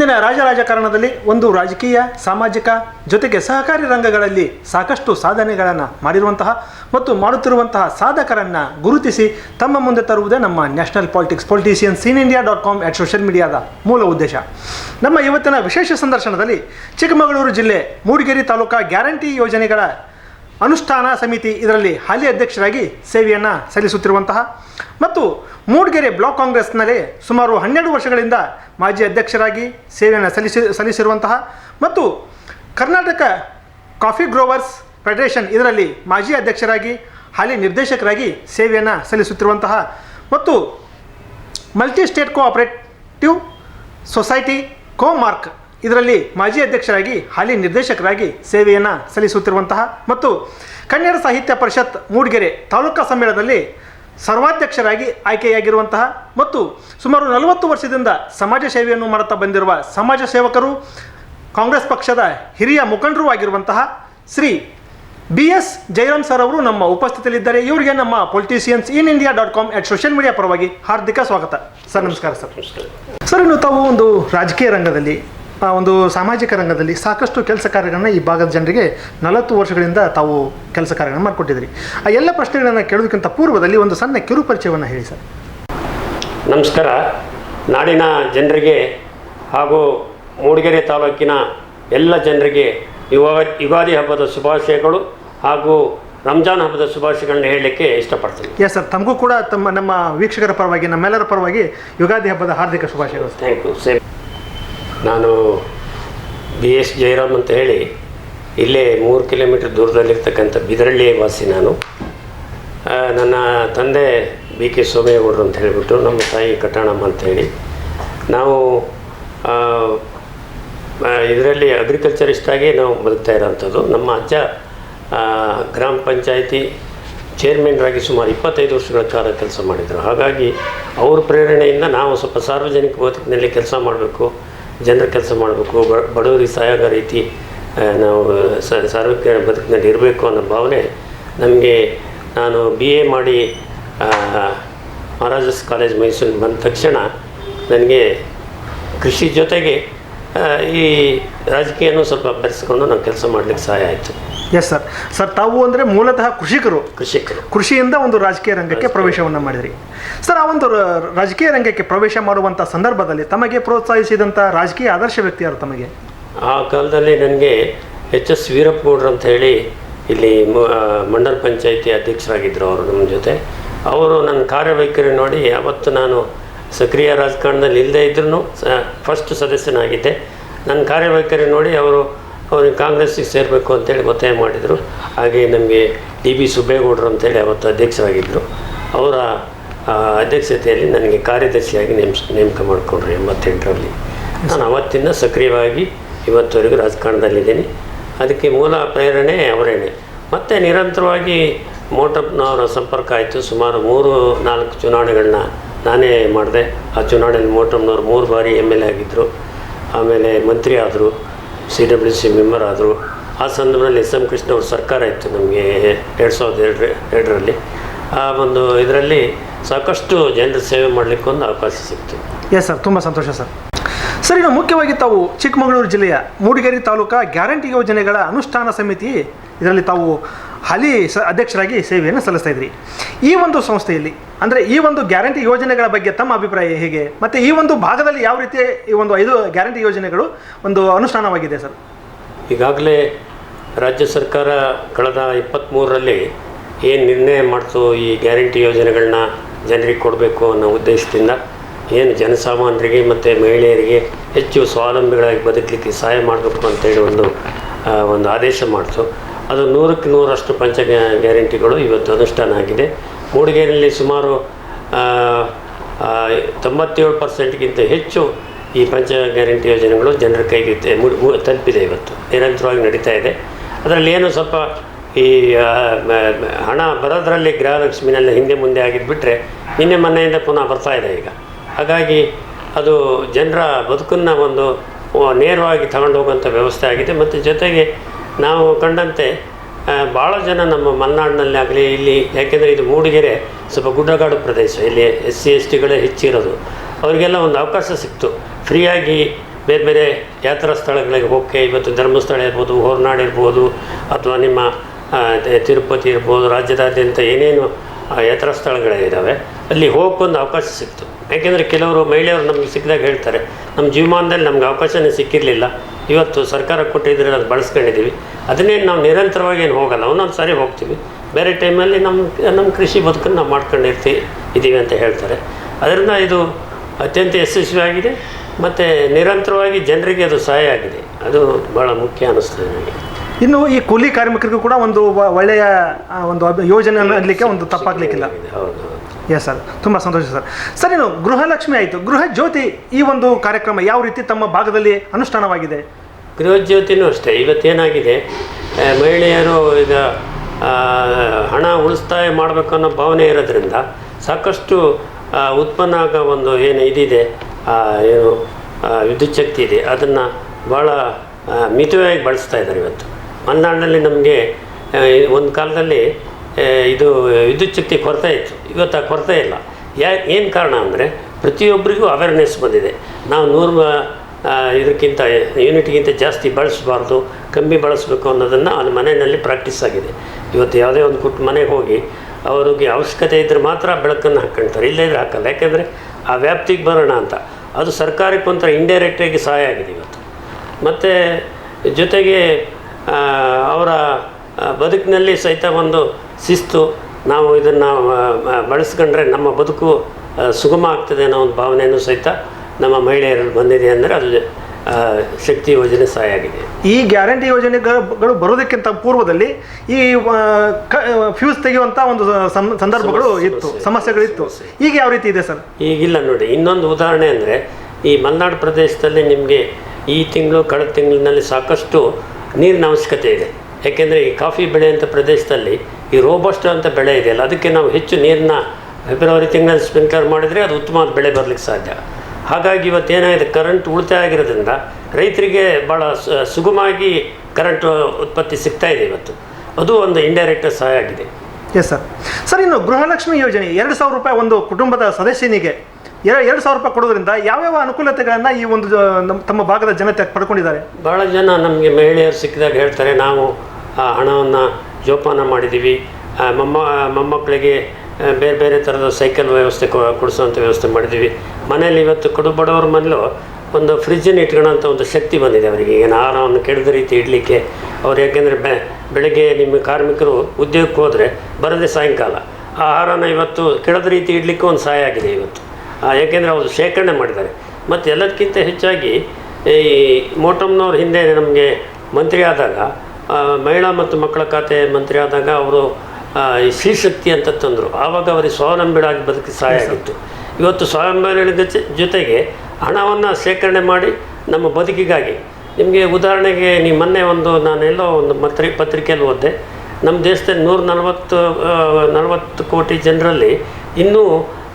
ಇಂದಿನ ರಾಜರಾಜಕಾರಣದಲ್ಲಿ ಒಂದು ರಾಜಕೀಯ, ಸಾಮಾಜಿಕ ಜೊತೆಗೆ ಸಹಕಾರಿ ರಂಗಗಳಲ್ಲಿ ಸಾಕಷ್ಟು ಸಾಧನೆಗಳನ್ನು ಮಾಡಿರುವಂತಹ ಮತ್ತು ಮಾಡುತ್ತಿರುವಂತಹ ಸಾಧಕರನ್ನು ಗುರುತಿಸಿ ತಮ್ಮ ಮುಂದೆ ತರುವುದೇ ನಮ್ಮ national politics politicians scene India dot com at social ಮೀಡಿಯಾದ ಮೂಲ ಉದ್ದೇಶ. ನಮ್ಮ ಇವತ್ತಿನ ವಿಶೇಷ ಸಂದರ್ಶನದಲ್ಲಿ ಚಿಕ್ಕಮಗಳೂರು ಜಿಲ್ಲೆ ಮೂಡಿಗೆರೆ ತಾಲೂಕಾ ಗ್ಯಾರಂಟಿ ಯೋಜನೆಗಳ ಅನುಷ್ಠಾನ ಸಮಿತಿ ಇದರಲ್ಲಿ ಹಾಲಿ ಅಧ್ಯಕ್ಷರಾಗಿ ಸೇವೆಯನ್ನು ಸಲ್ಲಿಸುತ್ತಿರುವಂತಹ ಮತ್ತು ಮೂಡಿಗೆರೆ ಬ್ಲಾಕ್ ಕಾಂಗ್ರೆಸ್ನಲ್ಲಿ ಸುಮಾರು ಹನ್ನೆರಡು ವರ್ಷಗಳಿಂದ ಮಾಜಿ ಅಧ್ಯಕ್ಷರಾಗಿ ಸೇವೆಯನ್ನು ಸಲ್ಲಿಸಿ, ಸಲ್ಲಿಸಿರುವಂತಹ ಮತ್ತು ಕರ್ನಾಟಕ ಕಾಫಿ ಗ್ರೋವರ್ಸ್ ಫೆಡರೇಷನ್ ಇದರಲ್ಲಿ ಮಾಜಿ ಅಧ್ಯಕ್ಷರಾಗಿ, ಹಾಲಿ ನಿರ್ದೇಶಕರಾಗಿ ಸೇವೆಯನ್ನು ಸಲ್ಲಿಸುತ್ತಿರುವಂತಹ ಮತ್ತು multi state cooperative society Komark ಇದರಲ್ಲಿ ಮಾಜಿ ಅಧ್ಯಕ್ಷರಾಗಿ ಹಾಲಿ ನಿರ್ದೇಶಕರಾಗಿ ಸೇವೆಯನ್ನು ಸಲ್ಲಿಸುತ್ತಿರುವಂತಹ ಮತ್ತು ಕನ್ನಡ ಸಾಹಿತ್ಯ ಪರಿಷತ್ ಮೂಡಿಗೆರೆ ತಾಲೂಕಾ ಸಮ್ಮೇಳನದಲ್ಲಿ ಸರ್ವಾಧ್ಯಕ್ಷರಾಗಿ ಆಯ್ಕೆಯಾಗಿರುವಂತಹ ಮತ್ತು ಸುಮಾರು ನಲವತ್ತು ವರ್ಷದಿಂದ ಸಮಾಜ ಸೇವೆಯನ್ನು ಮಾಡುತ್ತಾ ಬಂದಿರುವ ಸಮಾಜ ಸೇವಕರು ಕಾಂಗ್ರೆಸ್ ಪಕ್ಷದ ಹಿರಿಯ ಮುಖಂಡರೂ ಆಗಿರುವಂತಹ Shri B S Jayaram sir ಅವರು ನಮ್ಮ ಉಪಸ್ಥಿತಿಯಲ್ಲಿದ್ದಾರೆ. ಇವರಿಗೆ ನಮ್ಮ politicians in India dot com at social media ಪರವಾಗಿ ಹಾರ್ದಿಕ ಸ್ವಾಗತ. ಸರ್ ನಮಸ್ಕಾರ ಸರ್. ಸರ್ ಇನ್ನು ತಾವು ಒಂದು ರಾಜಕೀಯ ರಂಗದಲ್ಲಿ ಒಂದು ಸಾಮಾಜಿಕ ರಂಗದಲ್ಲಿ ಸಾಕಷ್ಟು ಕೆಲಸ ಕಾರ್ಯಗಳನ್ನು ಈ ಭಾಗದ ಜನರಿಗೆ ನಲವತ್ತು ವರ್ಷಗಳಿಂದ ತಾವು ಕೆಲಸ ಕಾರ್ಯಗಳನ್ನು ಮಾಡಿಕೊಟ್ಟಿದ್ದೀರಿ ಆ ಎಲ್ಲ ಪ್ರಶ್ನೆಗಳನ್ನು ಕೇಳೋದಕ್ಕಿಂತ ಪೂರ್ವದಲ್ಲಿ ಒಂದು ಸಣ್ಣ ಕಿರು ಪರಿಚಯವನ್ನು ಹೇಳಿ ಸರ್. ನಮಸ್ಕಾರ. ನಾಡಿನ ಜನರಿಗೆ ಹಾಗೂ ಮೂಡಿಗೆರೆ ತಾಲೂಕಿನ ಎಲ್ಲ ಜನರಿಗೆ ಯುವ ಯುಗಾದಿ ಹಬ್ಬದ ಶುಭಾಶಯಗಳು ಹಾಗೂ ರಂಜಾನ್ ಹಬ್ಬದ ಶುಭಾಶಯಗಳನ್ನ ಹೇಳಲಿಕ್ಕೆ ಇಷ್ಟಪಡ್ತೀನಿ. ಎಸ್ ಸರ್ ತಮಗೂ ಕೂಡ ತಮ್ಮ ನಮ್ಮ ವೀಕ್ಷಕರ ಪರವಾಗಿ ನಮ್ಮೆಲ್ಲರ ಪರವಾಗಿ ಯುಗಾದಿ ಹಬ್ಬದ ಹಾರ್ದಿಕ ಶುಭಾಶಯಗಳು ಥ್ಯಾಂಕ್ ಯು ಸೇಮ್ ನಾನು ಬಿ ಎಸ್ ಜಯರಾಮ್ ಅಂತ ಹೇಳಿ ಇಲ್ಲೇ ಮೂರು ಕಿಲೋಮೀಟ್ರ್ ದೂರದಲ್ಲಿರ್ತಕ್ಕಂಥ ಬಿದರಳ್ಳಿ ವಾಸಿ ನಾನು. ನನ್ನ ತಂದೆ ಬಿ ಕೆ ಸೋಮೇಗೌಡರು ಅಂತ ಹೇಳಿಬಿಟ್ಟು ನಮ್ಮ ತಾಯಿ ಕಟ್ಟಣಮ್ಮ ಅಂತ ಹೇಳಿ. ನಾವು ಇದರಲ್ಲಿ ಅಗ್ರಿಕಲ್ಚರಿಸ್ಟಾಗಿ ನಾವು ಬದುಕ್ತಾ ಇರೋವಂಥದ್ದು ನಮ್ಮ ಅಜ್ಜ ಗ್ರಾಮ ಪಂಚಾಯಿತಿ ಚೇರ್ಮನ್ರಾಗಿ ಸುಮಾರು ಇಪ್ಪತ್ತೈದು ವರ್ಷಗಳ ಕಾಲ ಕೆಲಸ ಮಾಡಿದರು. ಹಾಗಾಗಿ ಅವ್ರ ಪ್ರೇರಣೆಯಿಂದ ನಾವು ಸ್ವಲ್ಪ ಸಾರ್ವಜನಿಕ ಬದುಕಿನಲ್ಲಿ ಕೆಲಸ ಮಾಡಬೇಕು. ಜನರ ಕೆಲಸ ಮಾಡಬೇಕು ಬಡವರಿಗೆ ಸಹಾಯ ಆಗೋ ರೀತಿ ನಾವು ಸಾರ್ವಜನಿಕ ಬದುಕಿನಲ್ಲಿ ಇರಬೇಕು ಅನ್ನೋ ಭಾವನೆ ನಮಗೆ. ನಾನು ಬಿ ಎ ಮಾಡಿ ಮಹಾರಾಜಸ್ ಕಾಲೇಜ್ ಮೈಸೂರಿಗೆ ಬಂದ ತಕ್ಷಣ ನನಗೆ ಕೃಷಿ ಜೊತೆಗೆ ಈ ರಾಜಕೀಯನೂ ಸ್ವಲ್ಪ ಬೆರೆಸ್ಕೊಂಡು ನಾನು ಕೆಲಸ ಮಾಡಲಿಕ್ಕೆ ಸಹಾಯ ಆಯಿತು. ಎಸ್ ಸರ್ ಸರ್ ತಾವು ಅಂದರೆ ಮೂಲತಃ ಕೃಷಿಕರು. ಕೃಷಿಕರು. ಕೃಷಿಯಿಂದ ಒಂದು ರಾಜಕೀಯ ರಂಗಕ್ಕೆ ಪ್ರವೇಶವನ್ನು ಮಾಡಿದ್ರಿ. ಸರ್ ಆ ಒಂದು ರ- ರಾಜಕೀಯ ರಂಗಕ್ಕೆ ಪ್ರವೇಶ ಮಾಡುವಂಥ ಸಂದರ್ಭದಲ್ಲಿ ತಮಗೆ ಪ್ರೋತ್ಸಾಹಿಸಿದಂಥ ರಾಜಕೀಯ ಆದರ್ಶ ವ್ಯಕ್ತಿ ಯಾರು ತಮಗೆ? ಆ ಕಾಲದಲ್ಲಿ ನನಗೆ ಎಚ್ ಎಸ್ ವೀರಪ್ಪಗೌಡ್ರು ಅಂತ ಹೇಳಿ ಇಲ್ಲಿ ಮಂಡಲ ಪಂಚಾಯಿತಿ ಅಧ್ಯಕ್ಷರಾಗಿದ್ದರು ಅವರು ನಮ್ಮ ಜೊತೆ. ಅವರು ನನ್ನ ಕಾರ್ಯವೈಖರಿ ನೋಡಿ ಅವತ್ತು ನಾನು ಸಕ್ರಿಯ ರಾಜಕಾರಣದಲ್ಲಿ ಇಲ್ಲದೇ ಇದ್ರೂ ಫಸ್ಟ್ ಸದಸ್ಯನಾಗಿದ್ದೆ. ನನ್ನ ಕಾರ್ಯವೈಖರಿ ನೋಡಿ ಅವರು ಅವ್ರಿಗೆ ಕಾಂಗ್ರೆಸ್ಸಿಗೆ ಸೇರಬೇಕು ಅಂತೇಳಿ ಒತ್ತಾಯ ಮಾಡಿದರು. ಹಾಗೆ ನಮಗೆ ಡಿ ಬಿ ಸುಬ್ಬೇಗೌಡರು ಅಂತೇಳಿ ಅವತ್ತು ಅಧ್ಯಕ್ಷರಾಗಿದ್ದರು ಅವರ ಅಧ್ಯಕ್ಷತೆಯಲ್ಲಿ ನನಗೆ ಕಾರ್ಯದರ್ಶಿಯಾಗಿ ನೇಮ್ಸ್ ನೇಮಕ ಮಾಡಿಕೊಂಡ್ರು ಎಂಬತ್ತೆಂಟರಲ್ಲಿ. ನಾನು ಅವತ್ತಿಂದ ಸಕ್ರಿಯವಾಗಿ ಇವತ್ತುವರೆಗೂ ರಾಜಕಾರಣದಲ್ಲಿದ್ದೀನಿ. ಅದಕ್ಕೆ ಮೂಲ ಪ್ರೇರಣೆ ಅವರೇನೆ. ಮತ್ತು ನಿರಂತರವಾಗಿ ಮೋಟಪ್ನವರ ಸಂಪರ್ಕ ಆಯಿತು. ಸುಮಾರು ಮೂರು ನಾಲ್ಕು ಚುನಾವಣೆಗಳನ್ನ ನಾನೇ ಮಾಡಿದೆ. ಆ ಚುನಾವಣೆಯಲ್ಲಿ ಮೋಟಮ್ನವ್ರು ಮೂರು ಬಾರಿ ಎಂ ಎಲ್ ಎ ಆಗಿದ್ದರು ಆಮೇಲೆ ಮಂತ್ರಿ ಆದರು, ಸಿ ಡಬ್ಲ್ಯೂ ಸಿ ಮೆಂಬರ್ ಆದರು. ಆ ಸಂದರ್ಭದಲ್ಲಿ ಎಸ್ ಎಂ ಕೃಷ್ಣ ಅವ್ರ ಸರ್ಕಾರ ಇತ್ತು ನಮಗೆ ಎರಡು ಸಾವಿರದ ಎರಡು ಎರಡರಲ್ಲಿ. ಆ ಒಂದು ಇದರಲ್ಲಿ ಸಾಕಷ್ಟು ಜನರ ಸೇವೆ ಮಾಡಲಿಕ್ಕೆ ಒಂದು ಅವಕಾಶ ಸಿಕ್ತು. ಎಸ್ ಸರ್ ತುಂಬ ಸಂತೋಷ ಸರ್ ಸರ್ ಇನ್ನು ಮುಖ್ಯವಾಗಿ ತಾವು ಚಿಕ್ಕಮಗಳೂರು ಜಿಲ್ಲೆಯ ಮೂಡಿಗೆರೆ ತಾಲೂಕಾ ಗ್ಯಾರಂಟಿ ಯೋಜನೆಗಳ ಅನುಷ್ಠಾನ ಸಮಿತಿ, ಇದರಲ್ಲಿ ತಾವು ಹಾಲಿ ಸ ಅಧ್ಯಕ್ಷರಾಗಿ ಸೇವೆಯನ್ನು ಸಲ್ಲಿಸ್ತಾ ಇದ್ರಿ. ಈ ಒಂದು ಸಂಸ್ಥೆಯಲ್ಲಿ, ಅಂದರೆ ಈ ಒಂದು ಗ್ಯಾರಂಟಿ ಯೋಜನೆಗಳ ಬಗ್ಗೆ ತಮ್ಮ ಅಭಿಪ್ರಾಯ ಹೇಗೆ? ಮತ್ತು ಈ ಒಂದು ಭಾಗದಲ್ಲಿ ಯಾವ ರೀತಿ ಈ ಒಂದು ಐದು ಗ್ಯಾರಂಟಿ ಯೋಜನೆಗಳು ಒಂದು ಅನುಷ್ಠಾನವಾಗಿದೆ ಸರ್? ಈಗಾಗಲೇ ರಾಜ್ಯ ಸರ್ಕಾರ ಕಳೆದ ಇಪ್ಪತ್ತ್ಮೂರರಲ್ಲಿ ಏನು ನಿರ್ಣಯ ಮಾಡ್ತು ಈ ಗ್ಯಾರಂಟಿ ಯೋಜನೆಗಳನ್ನ ಜನರಿಗೆ ಕೊಡಬೇಕು ಅನ್ನೋ ಉದ್ದೇಶದಿಂದ ಏನು ಜನಸಾಮಾನ್ಯರಿಗೆ ಮತ್ತು ಮಹಿಳೆಯರಿಗೆ ಹೆಚ್ಚು ಸ್ವಾವಲಂಬಿಗಳಾಗಿ ಬದುಕಲಿಕ್ಕೆ ಸಹಾಯ ಮಾಡಬೇಕು ಅಂತೇಳಿ ಒಂದು ಒಂದು ಆದೇಶ ಮಾಡ್ತು. ಅದು ನೂರಕ್ಕೆ ನೂರಷ್ಟು ಪಂಚ ಗ್ಯಾ- ಗ್ಯಾರಂಟಿಗಳು ಇವತ್ತು ಅನುಷ್ಠಾನ ಆಗಿದೆ. ಮೂಡಿಗೆರೆಯಲ್ಲಿ ಸುಮಾರು ತೊಂಬತ್ತೇಳು ಪರ್ಸೆಂಟ್ಗಿಂತ ಹೆಚ್ಚು ಈ ಪಂಚ ಗ್ಯಾರಂಟಿ ಯೋಜನೆಗಳು ಜನರ ಕೈಗೆ ತಲುಪಿದೆ ಇವತ್ತು. ನಿರಂತರವಾಗಿ ನಡೀತಾ ಇದೆ. ಅದರಲ್ಲಿ ಏನು ಸ್ವಲ್ಪ ಈ ಹಣ ಬರೋದರಲ್ಲಿ ಗೃಹಲಕ್ಷ್ಮಿನಲ್ಲಿ ಹಿಂದೆ ಮುಂದೆ ಆಗಿದ್ಬಿಟ್ರೆ ನಿನ್ನೆ ಮೊನ್ನೆಯಿಂದ ಪುನಃ ಬರ್ತಾ ಇದೆ ಈಗ. ಹಾಗಾಗಿ ಅದು ಜನರ ಬದುಕನ್ನು ಒಂದು ನೇರವಾಗಿ ತಗೊಂಡು ಹೋಗುವಂಥ ವ್ಯವಸ್ಥೆ ಆಗಿದೆ. ಮತ್ತು ಜೊತೆಗೆ ನಾವು ಕಂಡಂತೆ ಭಾಳ ಜನ ನಮ್ಮ ಮಲೆನಾಡಿನಲ್ಲಿ ಆಗಲಿ, ಇಲ್ಲಿ ಯಾಕೆಂದರೆ ಇದು ಮೂಡಿಗೆರೆ, ಸ್ವಲ್ಪ ಗುಡ್ಡಗಾಡು ಪ್ರದೇಶ, ಇಲ್ಲಿ ಎಸ್ ಸಿ, ಎಸ್ ಟಿಗಳೇ ಹೆಚ್ಚಿರೋದು. ಅವರಿಗೆಲ್ಲ ಒಂದು ಅವಕಾಶ ಸಿಕ್ತು. ಫ್ರೀಯಾಗಿ ಬೇರೆ ಬೇರೆ ಯಾತ್ರಾ ಸ್ಥಳಗಳಿಗೆ ಹೋಗಕ್ಕೆ, ಇವತ್ತು ಧರ್ಮಸ್ಥಳ ಇರ್ಬೋದು, ಹೊರನಾಡು ಇರ್ಬೋದು, ಅಥವಾ ನಿಮ್ಮ ತಿರುಪತಿ ಇರ್ಬೋದು, ರಾಜ್ಯದಾದ್ಯಂತ ಏನೇನು ಯಾತ್ರಾ ಸ್ಥಳಗಳಿದ್ದಾವೆ ಅಲ್ಲಿ ಹೋಗೋಕ್ಕೊಂದು ಅವಕಾಶ ಸಿಕ್ತು. ಯಾಕೆಂದರೆ ಕೆಲವರು ಮಹಿಳೆಯರು ನಮಗೆ ಸಿಕ್ಕಿದಾಗ ಹೇಳ್ತಾರೆ ನಮ್ಮ ಜೀವಮಾನದಲ್ಲಿ ನಮ್ಗೆ ಅವಕಾಶನೇ ಸಿಕ್ಕಿರಲಿಲ್ಲ. ಇವತ್ತು ಸರ್ಕಾರ ಕೊಟ್ಟಿದ್ರೆ ಅದು ಬಳಸ್ಕೊಂಡಿದ್ದೀವಿ. ಅದನ್ನೇನು ನಾವು ನಿರಂತರವಾಗಿ ಏನು ಹೋಗಲ್ಲ ಒಂದೊಂದು ಸಾರಿ ಹೋಗ್ತೀವಿ. ಬೇರೆ ಟೈಮಲ್ಲಿ ನಮ್ಮ ನಮ್ಮ ಕೃಷಿ ಬದುಕನ್ನು ನಾವು ಮಾಡ್ಕೊಂಡಿರ್ತೀವಿ ಇದ್ದೀವಿ ಅಂತ ಹೇಳ್ತಾರೆ. ಅದರಿಂದ ಇದು ಅತ್ಯಂತ ಯಶಸ್ವಿಯಾಗಿದೆ ಮತ್ತು ನಿರಂತರವಾಗಿ ಜನರಿಗೆ ಅದು ಸಹಾಯ ಆಗಿದೆ. ಅದು ಭಾಳ ಮುಖ್ಯ ಅನ್ನಿಸ್ತದೆ ನನಗೆ. ಇನ್ನು ಈ ಕೂಲಿ ಕಾರ್ಮಿಕರಿಗೂ ಕೂಡ ಒಂದು ಒಳ್ಳೆಯ ಒಂದು ಯೋಜನೆ ಅನ್ನಲಿಕ್ಕೆ ಒಂದು ತಪ್ಪಾಗಲಿಕ್ಕಿಲ್ಲ. ಹೌದು. ಎಸ್ ಸರ್ ತುಂಬ ಸಂತೋಷ ಸರ್ ಸರ್, ಇನ್ನು ಗೃಹಲಕ್ಷ್ಮಿ ಆಯಿತು. ಗೃಹ ಜ್ಯೋತಿ ಈ ಒಂದು ಕಾರ್ಯಕ್ರಮ ಯಾವ ರೀತಿ ತಮ್ಮ ಭಾಗದಲ್ಲಿ ಅನುಷ್ಠಾನವಾಗಿದೆ? ಗೃಹಜ್ಯೋತಿನೂ ಅಷ್ಟೇ. ಇವತ್ತೇನಾಗಿದೆ? ಮಹಿಳೆಯರು ಈಗ ಹಣ ಉಳಿಸ್ತಾಯ ಮಾಡಬೇಕು ಅನ್ನೋ ಭಾವನೆ ಇರೋದ್ರಿಂದ ಸಾಕಷ್ಟು ಉತ್ಪನ್ನ ಆಗೋ ಒಂದು ಏನು ಇದಿದೆ. ಏನು ವಿದ್ಯುತ್ ಶಕ್ತಿ ಇದೆ. ಅದನ್ನು ಭಾಳ ಮಿತವಾಗಿ ಬಳಸ್ತಾ ಇದ್ದಾರೆ ಇವತ್ತು. ಮಲೆನಾಡಿನಲ್ಲಿ ನಮಗೆ ಒಂದು ಕಾಲದಲ್ಲಿ ಇದು ವಿದ್ಯುತ್ ಶಕ್ತಿ ಕೊರತೆ ಇತ್ತು. ಇವತ್ತು ಆ ಕೊರತೆ ಇಲ್ಲ. ಯಾ, ಏನು ಕಾರಣ ಅಂದರೆ ಪ್ರತಿಯೊಬ್ಬರಿಗೂ ಅವೇರ್ನೆಸ್ ಬಂದಿದೆ. ನಾವು ನೂರು ಇದಕ್ಕಿಂತ ಯೂನಿಟ್ಗಿಂತ ಜಾಸ್ತಿ ಬಳಸಬಾರ್ದು, ಕಮ್ಮಿ ಬಳಸಬೇಕು ಅನ್ನೋದನ್ನು ಅದು ಮನೆಯಲ್ಲಿ ಪ್ರಾಕ್ಟೀಸ್ ಆಗಿದೆ. ಇವತ್ತು ಯಾವುದೇ ಒಂದು ಕುಟ್ ಮನೆಗೆ ಹೋಗಿ ಅವ್ರಿಗೆ ಅವಶ್ಯಕತೆ ಇದ್ದರೆ ಮಾತ್ರ ಬೆಳಕನ್ನು ಹಾಕ್ಕೊಳ್ತಾರೆ ಇಲ್ಲದಿದ್ರೆ ಹಾಕಲ್ಲ. ಯಾಕೆಂದರೆ ಆ ವ್ಯಾಪ್ತಿಗೆ ಬರೋಣ ಅಂತ. ಅದು ಸರ್ಕಾರಕ್ಕೆ ಒಂಥರ ಇಂಡೈರೆಕ್ಟಾಗಿ ಸಹಾಯ ಆಗಿದೆ ಇವತ್ತು. ಮತ್ತು ಜೊತೆಗೆ ಅವರ ಬದುಕಿನಲ್ಲಿ ಸಹಿತ ಒಂದು ಶಿಸ್ತು ನಾವು ಇದನ್ನು ಬಳಸ್ಕೊಂಡ್ರೆ ನಮ್ಮ ಬದುಕು ಸುಗಮ ಆಗ್ತದೆ ಅನ್ನೋ ಒಂದು ಭಾವನೆಯನ್ನು ಸಹಿತ ನಮ್ಮ ಮಹಿಳೆಯರಲ್ಲಿ ಬಂದಿದೆ ಅಂದರೆ ಅದು ಶಕ್ತಿ ಯೋಜನೆ ಸಹಾಯ ಆಗಿದೆ. ಈ ಗ್ಯಾರಂಟಿ ಯೋಜನೆಗಳು ಬರೋದಕ್ಕಿಂತ ಪೂರ್ವದಲ್ಲಿ ಈ ಫ್ಯೂಸ್ ತೆಗೆಯುವಂಥ ಒಂದು ಸಂದರ್ಭಗಳು ಇತ್ತು ಸಮಸ್ಯೆಗಳಿತ್ತು. ಈಗ ಯಾವ ರೀತಿ ಇದೆ ಸರ್? ಈಗಿಲ್ಲ ನೋಡಿ ಇನ್ನೊಂದು ಉದಾಹರಣೆ ಅಂದರೆ ಈ ಮಲೆನಾಡು ಪ್ರದೇಶದಲ್ಲಿ ನಿಮಗೆ ಈ ತಿಂಗಳು ಕಳೆದ ತಿಂಗಳಿನಲ್ಲಿ ಸಾಕಷ್ಟು ನೀರಿನ ಅವಶ್ಯಕತೆ ಇದೆ. ಯಾಕೆಂದರೆ ಈ ಕಾಫಿ ಬೆಳೆಯಂಥ ಪ್ರದೇಶದಲ್ಲಿ ಈ ರೋಬಸ್ಟ್ ಅಂತ ಬೆಳೆ ಇದೆಯಲ್ಲ ಅದಕ್ಕೆ ನಾವು ಹೆಚ್ಚು ನೀರನ್ನ ಫೆಬ್ರವರಿ ತಿಂಗಳಲ್ಲಿ ಸ್ಪ್ರಿಂಕ್ಲರ್ ಮಾಡಿದರೆ ಅದು ಉತ್ತಮ ಬೆಳೆ ಬರಲಿಕ್ಕೆ ಸಾಧ್ಯ. ಹಾಗಾಗಿ ಇವತ್ತೇನಾಗಿದೆ ಕರೆಂಟ್ ಉಳಿತಾಯ ಆಗಿರೋದ್ರಿಂದ ರೈತರಿಗೆ ಭಾಳ ಸುಗಮವಾಗಿ ಕರೆಂಟ್ ಉತ್ಪತ್ತಿ ಸಿಗ್ತಾ ಇದೆ ಇವತ್ತು. ಅದು ಒಂದು ಇಂಡೈರೆಕ್ಟ್ ಸಹಾಯ ಆಗಿದೆ. ಎಸ್ ಸರ್ ಸರ್ ಇನ್ನು ಗೃಹಲಕ್ಷ್ಮಿ ಯೋಜನೆ ಎರಡು ಸಾವಿರ ರೂಪಾಯಿ ಒಂದು ಕುಟುಂಬದ ಸದಸ್ಯನಿಗೆ ಎರ- ಎರಡು ಸಾವಿರ ರೂಪಾಯಿ ಕೊಡೋದ್ರಿಂದ ಯಾವ್ಯಾವ ಅನುಕೂಲತೆಗಳನ್ನು ಈ ಒಂದು ನಮ್ಮ- ತಮ್ಮ ಭಾಗದ ಜನತೆ ಪಡ್ಕೊಂಡಿದ್ದಾರೆ? ಭಾಳ ಜನ ನಮಗೆ ಮಹಿಳೆಯರು ಸಿಕ್ಕಿದಾಗ ಹೇಳ್ತಾರೆ ನಾವು ಆ ಹಣವನ್ನು ಜೋಪಾನ ಮಾಡಿದ್ದೀವಿ. ಮೊಮ್ಮ, ಮೊಮ್ಮಕ್ಕಳಿಗೆ ಬೇರೆ ಬೇರೆ ಥರದ ಸೈಕಲ್ ವ್ಯವಸ್ಥೆ ಕೊಡಿಸೋವಂಥ ವ್ಯವಸ್ಥೆ ಮಾಡಿದ್ದೀವಿ. ಮನೇಲಿ ಇವತ್ತು ಕಡು, ಬಡವ್ರ ಮನೇಲೂ ಒಂದು ಫ್ರಿಜ್ಜನ್ನು ಇಟ್ಕೊಳ್ಳೋಂಥ ಒಂದು ಶಕ್ತಿ ಬಂದಿದೆ ಅವರಿಗೆ. ಏನು ಆಹಾರವನ್ನು ಕೆಡದ ರೀತಿ ಇಡಲಿಕ್ಕೆ. ಅವ್ರು ಯಾಕೆಂದರೆ ಬೆ, ಬೆಳಗ್ಗೆ ನಿಮ್ಮ ಕಾರ್ಮಿಕರು ಉದ್ಯೋಗಕ್ಕೆ ಹೋದರೆ ಬರದೆ ಸಾಯಂಕಾಲ. ಆಹಾರನ ಇವತ್ತು ಕೆಡದ ರೀತಿ ಇಡಲಿಕ್ಕೆ ಒಂದು ಸಹಾಯ ಆಗಿದೆ ಇವತ್ತು. ಯಾಕೆಂದರೆ ಅವರು ಶೇಖರಣೆ ಮಾಡಿದ್ದಾರೆ. ಮತ್ತು ಎಲ್ಲದಕ್ಕಿಂತ ಹೆಚ್ಚಾಗಿ ಈ ಮೋಟಮ್ನವ್ರ ಹಿಂದೆ ನಮಗೆ ಮಂತ್ರಿ ಆದಾಗ ಮಹಿಳಾ ಮತ್ತು ಮಕ್ಕಳ ಖಾತೆ ಮಂತ್ರಿ ಆದಾಗ ಅವರು ಈ ಸ್ತ್ರೀಶಕ್ತಿ ಅಂತ ತಂದರು. ಆವಾಗ ಅವರಿಗೆ ಸ್ವಾವಲಂಬಿಗಳಾಗಿ ಬದುಕಿ ಸಹಾಯ ಆಗಿತ್ತು. ಇವತ್ತು ಸ್ವಾವಲಂಬನೆಗಳ ಜೊತೆ ಜೊತೆಗೆ ಹಣವನ್ನು ಶೇಖರಣೆ ಮಾಡಿ ನಮ್ಮ ಬದುಕಿಗಾಗಿ. ನಿಮಗೆ ಉದಾಹರಣೆಗೆ ನೀವು ಮೊನ್ನೆ ಒಂದು ನಾನೆಲ್ಲೋ ಒಂದು ಮತ್ರಿ ಪತ್ರಿಕೆಯಲ್ಲಿ ಓದಿದೆ. ನಮ್ಮ ದೇಶದಲ್ಲಿ ನೂರ ನಲವತ್ತು ನಲವತ್ತು ಕೋಟಿ ಜನರಲ್ಲಿ ಇನ್ನೂ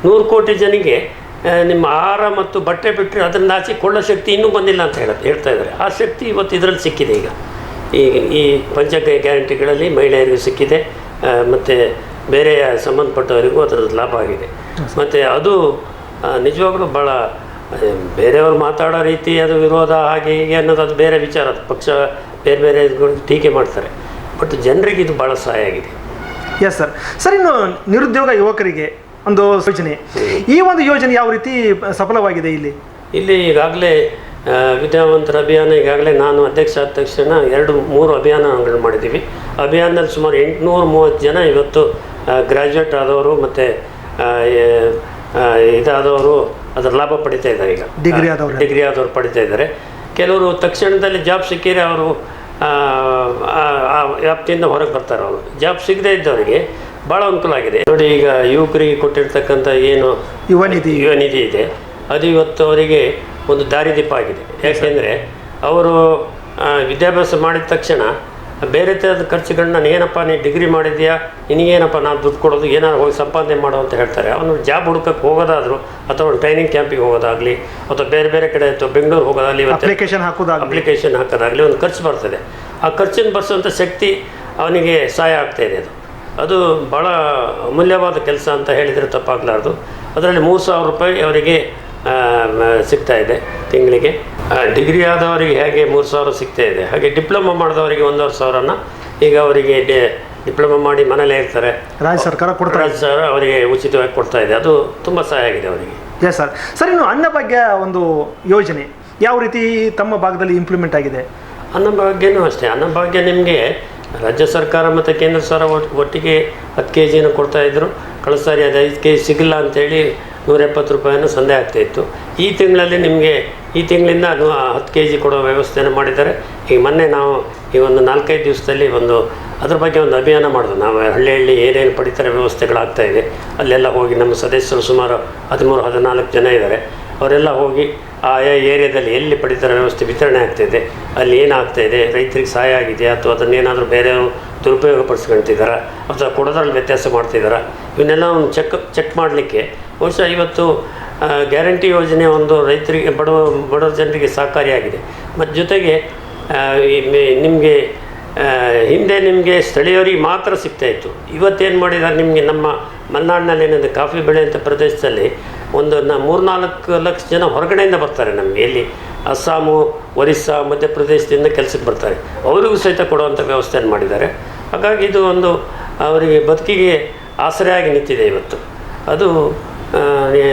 ನೂರು ಕೋಟಿ ಜನಿಗೆ ನಿಮ್ಮ ಆಹಾರ ಮತ್ತು ಬಟ್ಟೆ ಬಿಟ್ಟರೆ ಅದನ್ನು ಆಚೆ ಕೊಳ್ಳೋ ಶಕ್ತಿ ಇನ್ನೂ ಬಂದಿಲ್ಲ ಅಂತ ಹೇಳ ಹೇಳ್ತಾ ಇದ್ದಾರೆ. ಆ ಶಕ್ತಿ ಇವತ್ತು ಇದರಲ್ಲಿ ಸಿಕ್ಕಿದೆ ಈಗ. ಈ ಈ ಪಂಚ ಗ್ಯಾರಂಟಿಗಳಲ್ಲಿ ಮಹಿಳೆಯರಿಗೂ ಸಿಕ್ಕಿದೆ ಮತ್ತು ಬೇರೆ ಸಂಬಂಧಪಟ್ಟವರಿಗೂ ಅದರದ್ದು ಲಾಭ ಆಗಿದೆ. ಮತ್ತು ಅದು ನಿಜವಾಗ್ಲೂ ಭಾಳ ಬೇರೆಯವರು ಮಾತಾಡೋ ರೀತಿ ಅದು ವಿರೋಧ ಹಾಗೆ ಹೀಗೆ ಅನ್ನೋದು ಅದು ಬೇರೆ ವಿಚಾರ. ಅದು ಪಕ್ಷ ಬೇರೆ ಬೇರೆ ಟೀಕೆ ಮಾಡ್ತಾರೆ. ಬಟ್ ಜನರಿಗೆ ಇದು ಭಾಳ ಸಹಾಯ ಆಗಿದೆ. ಎಸ್ ಸರ್ ಸರ್ ಇನ್ನು ನಿರುದ್ಯೋಗ ಯುವಕರಿಗೆ ಒಂದು ಯೋಜನೆ. ಈ ಒಂದು ಯೋಜನೆ ಯಾವ ರೀತಿ ಸಫಲವಾಗಿದೆ ಇಲ್ಲಿ? ಇಲ್ಲಿ ಈಗಾಗಲೇ ವಿದ್ಯಾವಂತರ ಅಭಿಯಾನ ಈಗಾಗಲೇ ನಾನು ಅಧ್ಯಕ್ಷ ಆದ ತಕ್ಷಣ ಎರಡು ಮೂರು ಅಭಿಯಾನಗಳು ಮಾಡಿದ್ದೀವಿ. ಅಭಿಯಾನದಲ್ಲಿ ಸುಮಾರು ಎಂಟುನೂರು ಮೂವತ್ತು ಜನ ಇವತ್ತು ಗ್ರ್ಯಾಜುಯೇಟ್ ಆದವರು ಮತ್ತು ಇದಾದವರು ಅದರ ಲಾಭ ಪಡಿತಾ ಇದ್ದಾರೆ ಈಗ. ಡಿಗ್ರಿ ಆದವರು. ಡಿಗ್ರಿ ಆದವರು ಪಡಿತಾ ಇದ್ದಾರೆ. ಕೆಲವರು ತಕ್ಷಣದಲ್ಲಿ ಜಾಬ್ ಸಿಕ್ಕಿದ್ರೆ ಅವರು ಆ, ವ್ಯಾಪ್ತಿಯಿಂದ ಹೊರಗೆ ಬರ್ತಾರೆ ಅವರು. ಜಾಬ್ ಸಿಗದೇ ಇದ್ದವರಿಗೆ ಭಾಳ ಅನುಕೂಲ ಆಗಿದೆ. ನೋಡಿ ಈಗ ಯುವಕರಿಗೆ ಕೊಟ್ಟಿರ್ತಕ್ಕಂಥ ಏನು ಯುವ ನಿಧಿ. ಯುವ ನಿಧಿ ಇದೆ. ಅದು ಇವತ್ತು ಅವರಿಗೆ ಒಂದು ದಾರಿದೀಪ ಆಗಿದೆ. ಯಾಕೆಂದರೆ ಅವರು ವಿದ್ಯಾಭ್ಯಾಸ ಮಾಡಿದ ತಕ್ಷಣ ಬೇರೆ ಥರದ ಖರ್ಚುಗಳನ್ನ ನಾನು ಏನಪ್ಪ ನೀನು ಡಿಗ್ರಿ ಮಾಡಿದ್ಯಾ ನಿನಗೇನಪ್ಪ ನಾನು ದುಡ್ಡು ಕೊಡೋದು ಏನಾದ್ರು ಹೋಗಿ ಸಂಪಾದನೆ ಮಾಡು ಅಂತ ಹೇಳ್ತಾರೆ. ಅವನು ಜಾಬ್ ಹುಡುಕಕ್ಕೆ ಹೋಗೋದಾದರೂ ಅಥವಾ ಒಂದು ಟ್ರೈನಿಂಗ್ ಕ್ಯಾಂಪಿಗೆ ಹೋಗೋದಾಗಲಿ ಅಥವಾ ಬೇರೆ ಬೇರೆ ಕಡೆ ಅಥವಾ ಬೆಂಗಳೂರು ಹೋಗೋದಾಗಲಿ ಅಪ್ಲಿಕೇಶನ್ ಹಾಕೋದಾಗಲಿ. ಅಪ್ಲಿಕೇಶನ್ ಹಾಕೋದಾಗಲಿ ಒಂದು ಖರ್ಚು ಬರ್ತದೆ. ಆ ಖರ್ಚನ್ನು ಬರ್ಸೋಂಥ ಶಕ್ತಿ ಅವನಿಗೆ ಸಹಾಯ ಆಗ್ತಾ ಇದೆ ಅದು. ಅದು ಭಾಳ ಅಮೂಲ್ಯವಾದ ಕೆಲಸ ಅಂತ ಹೇಳಿದರೆ ತಪ್ಪಾಗಲಾರ್ದು. ಅದರಲ್ಲಿ ಮೂರು ಸಾವಿರ ರೂಪಾಯಿ ಅವರಿಗೆ ಸಿಗ್ತಾ ಇದೆ ತಿಂಗಳಿಗೆ. ಡಿಗ್ರಿ ಆದವರಿಗೆ ಹೇಗೆ ಮೂರು ಸಾವಿರ ಸಿಗ್ತಾ ಇದೆ? ಹಾಗೆ ಡಿಪ್ಲೊಮಾ ಮಾಡಿದವರಿಗೆ ಒಂದೂವರೆ ಸಾವಿರನ? ಈಗ ಅವರಿಗೆ ಡಿಪ್ಲೊಮಾ ಮಾಡಿ ಮನೇಲೇ ಇರ್ತಾರೆ. ರಾಜ್ಯ ಸರ್ಕಾರ ಕೊಡ್ತಾರೆ ರಾಜ್ಯ ಸರ್ಕಾರ ಅವರಿಗೆ ಉಚಿತವಾಗಿ ಕೊಡ್ತಾ ಇದೆ. ಅದು ತುಂಬ ಸಹಾಯ ಆಗಿದೆ ಅವರಿಗೆ. S sir. ಸರ್ ಇನ್ನು ಅನ್ನಭಾಗ್ಯ ಒಂದು ಯೋಜನೆ ಯಾವ ರೀತಿ ತಮ್ಮ ಭಾಗದಲ್ಲಿ ಇಂಪ್ಲಿಮೆಂಟ್ ಆಗಿದೆ? ಅನ್ನಭಾಗ್ಯನೂ ಅಷ್ಟೇ. ಅನ್ನಭಾಗ್ಯ ನಿಮಗೆ ರಾಜ್ಯ ಸರ್ಕಾರ ಮತ್ತು ಕೇಂದ್ರ ಸರ್ಕಾರ ಒಟ್- ಒಟ್ಟಿಗೆ ಹತ್ತು ಕೆ ಜಿನ ಕೊಡ್ತಾಯಿದ್ರು ಕಳೆದ ಸಾರಿ ಅದು ಐದು ಕೆ ಜಿ ಸಿಗಲ್ಲ ಅಂತೇಳಿ ನೂರ ಎಪ್ಪತ್ತು ರೂಪಾಯಿನ ಸಂದೆ ಆಗ್ತಾಯಿತ್ತು ಈ ತಿಂಗಳಲ್ಲಿ ನಿಮಗೆ ಈ ತಿಂಗಳಿಂದ ಅದು ಹತ್ತು ಕೆ ಜಿ ಕೊಡೋ ವ್ಯವಸ್ಥೆಯನ್ನು ಮಾಡಿದ್ದಾರೆ. ಈಗ ಮೊನ್ನೆ ನಾವು ಈ ಒಂದು ನಾಲ್ಕೈದು ದಿವಸದಲ್ಲಿ ಒಂದು ಅದ್ರ ಬಗ್ಗೆ ಒಂದು ಅಭಿಯಾನ ಮಾಡೋದು ನಾವು ಹಳ್ಳಿ ಹಳ್ಳಿ ಏನೇನು ಪಡಿತರ ವ್ಯವಸ್ಥೆಗಳಾಗ್ತಾ ಇದೆ, ಅಲ್ಲೆಲ್ಲ ಹೋಗಿ ನಮ್ಮ ಸದಸ್ಯರು ಸುಮಾರು ಹದಿಮೂರು, ಹದಿನಾಲ್ಕು ಜನ ಇದ್ದಾರೆ. ಅವರೆಲ್ಲ ಹೋಗಿ ಆಯಾ ಏರಿಯಾದಲ್ಲಿ ಎಲ್ಲಿ ಪಡಿತರ ವ್ಯವಸ್ಥೆ ವಿತರಣೆ ಆಗ್ತಾಯಿದೆ ಅಲ್ಲಿ ಏನಾಗ್ತಾಯಿದೆ ರೈತರಿಗೆ ಸಹಾಯ ಆಗಿದೆಯಾ ಅಥವಾ ಅದನ್ನೇನಾದರೂ ಬೇರೆಯವರು ದುರುಪಯೋಗ ಪಡಿಸ್ಕೊಳ್ತಿದ್ದಾರಾ ಅಥವಾ ಕೊಡೋದ್ರಲ್ಲಿ ವ್ಯತ್ಯಾಸ ಮಾಡ್ತಿದ್ದಾರಾ? ಇವನ್ನೆಲ್ಲ ಒಂದು ಚೆಕ್ ಚೆಕ್ ಮಾಡಲಿಕ್ಕೆ ಬಹುಶಃ ಇವತ್ತು ಗ್ಯಾರಂಟಿ ಯೋಜನೆ ಒಂದು ರೈತರಿಗೆ ಬಡವ ಬಡ ಜನರಿಗೆ ಸಹಕಾರಿಯಾಗಿದೆ. ಮತ್ತು ಜೊತೆಗೆ ನಿಮಗೆ ಹಿಂದೆ ನಿಮಗೆ ಸ್ಥಳೀಯರಿಗೆ ಮಾತ್ರ ಸಿಗ್ತಾ ಇತ್ತು. ಇವತ್ತೇನು ಮಾಡಿದ್ದಾರೆ ನಿಮಗೆ ನಮ್ಮ ಮಲೆನಾಡಿನಲ್ಲಿ ಏನಂದರೆ ಕಾಫಿ ಬೆಳೆಯುವಂಥ ಪ್ರದೇಶದಲ್ಲಿ ಒಂದು ನ, ಮೂರ್ನಾಲ್ಕು ಲಕ್ಷ ಜನ ಹೊರಗಡೆಯಿಂದ ಬರ್ತಾರೆ ನಮಗೆ. ಇಲ್ಲಿ ಅಸ್ಸಾಮು, ಒರಿಸ್ಸಾ, ಮಧ್ಯಪ್ರದೇಶದಿಂದ ಕೆಲಸಕ್ಕೆ ಬರ್ತಾರೆ. ಅವರಿಗೂ ಸಹಿತ ಕೊಡುವಂಥ ವ್ಯವಸ್ಥೆಯನ್ನು ಮಾಡಿದ್ದಾರೆ. ಹಾಗಾಗಿ ಇದು ಒಂದು, ಅವರಿಗೆ ಬದುಕಿಗೆ ಆಸರೆಯಾಗಿ ನಿಂತಿದೆ ಇವತ್ತು. ಅದು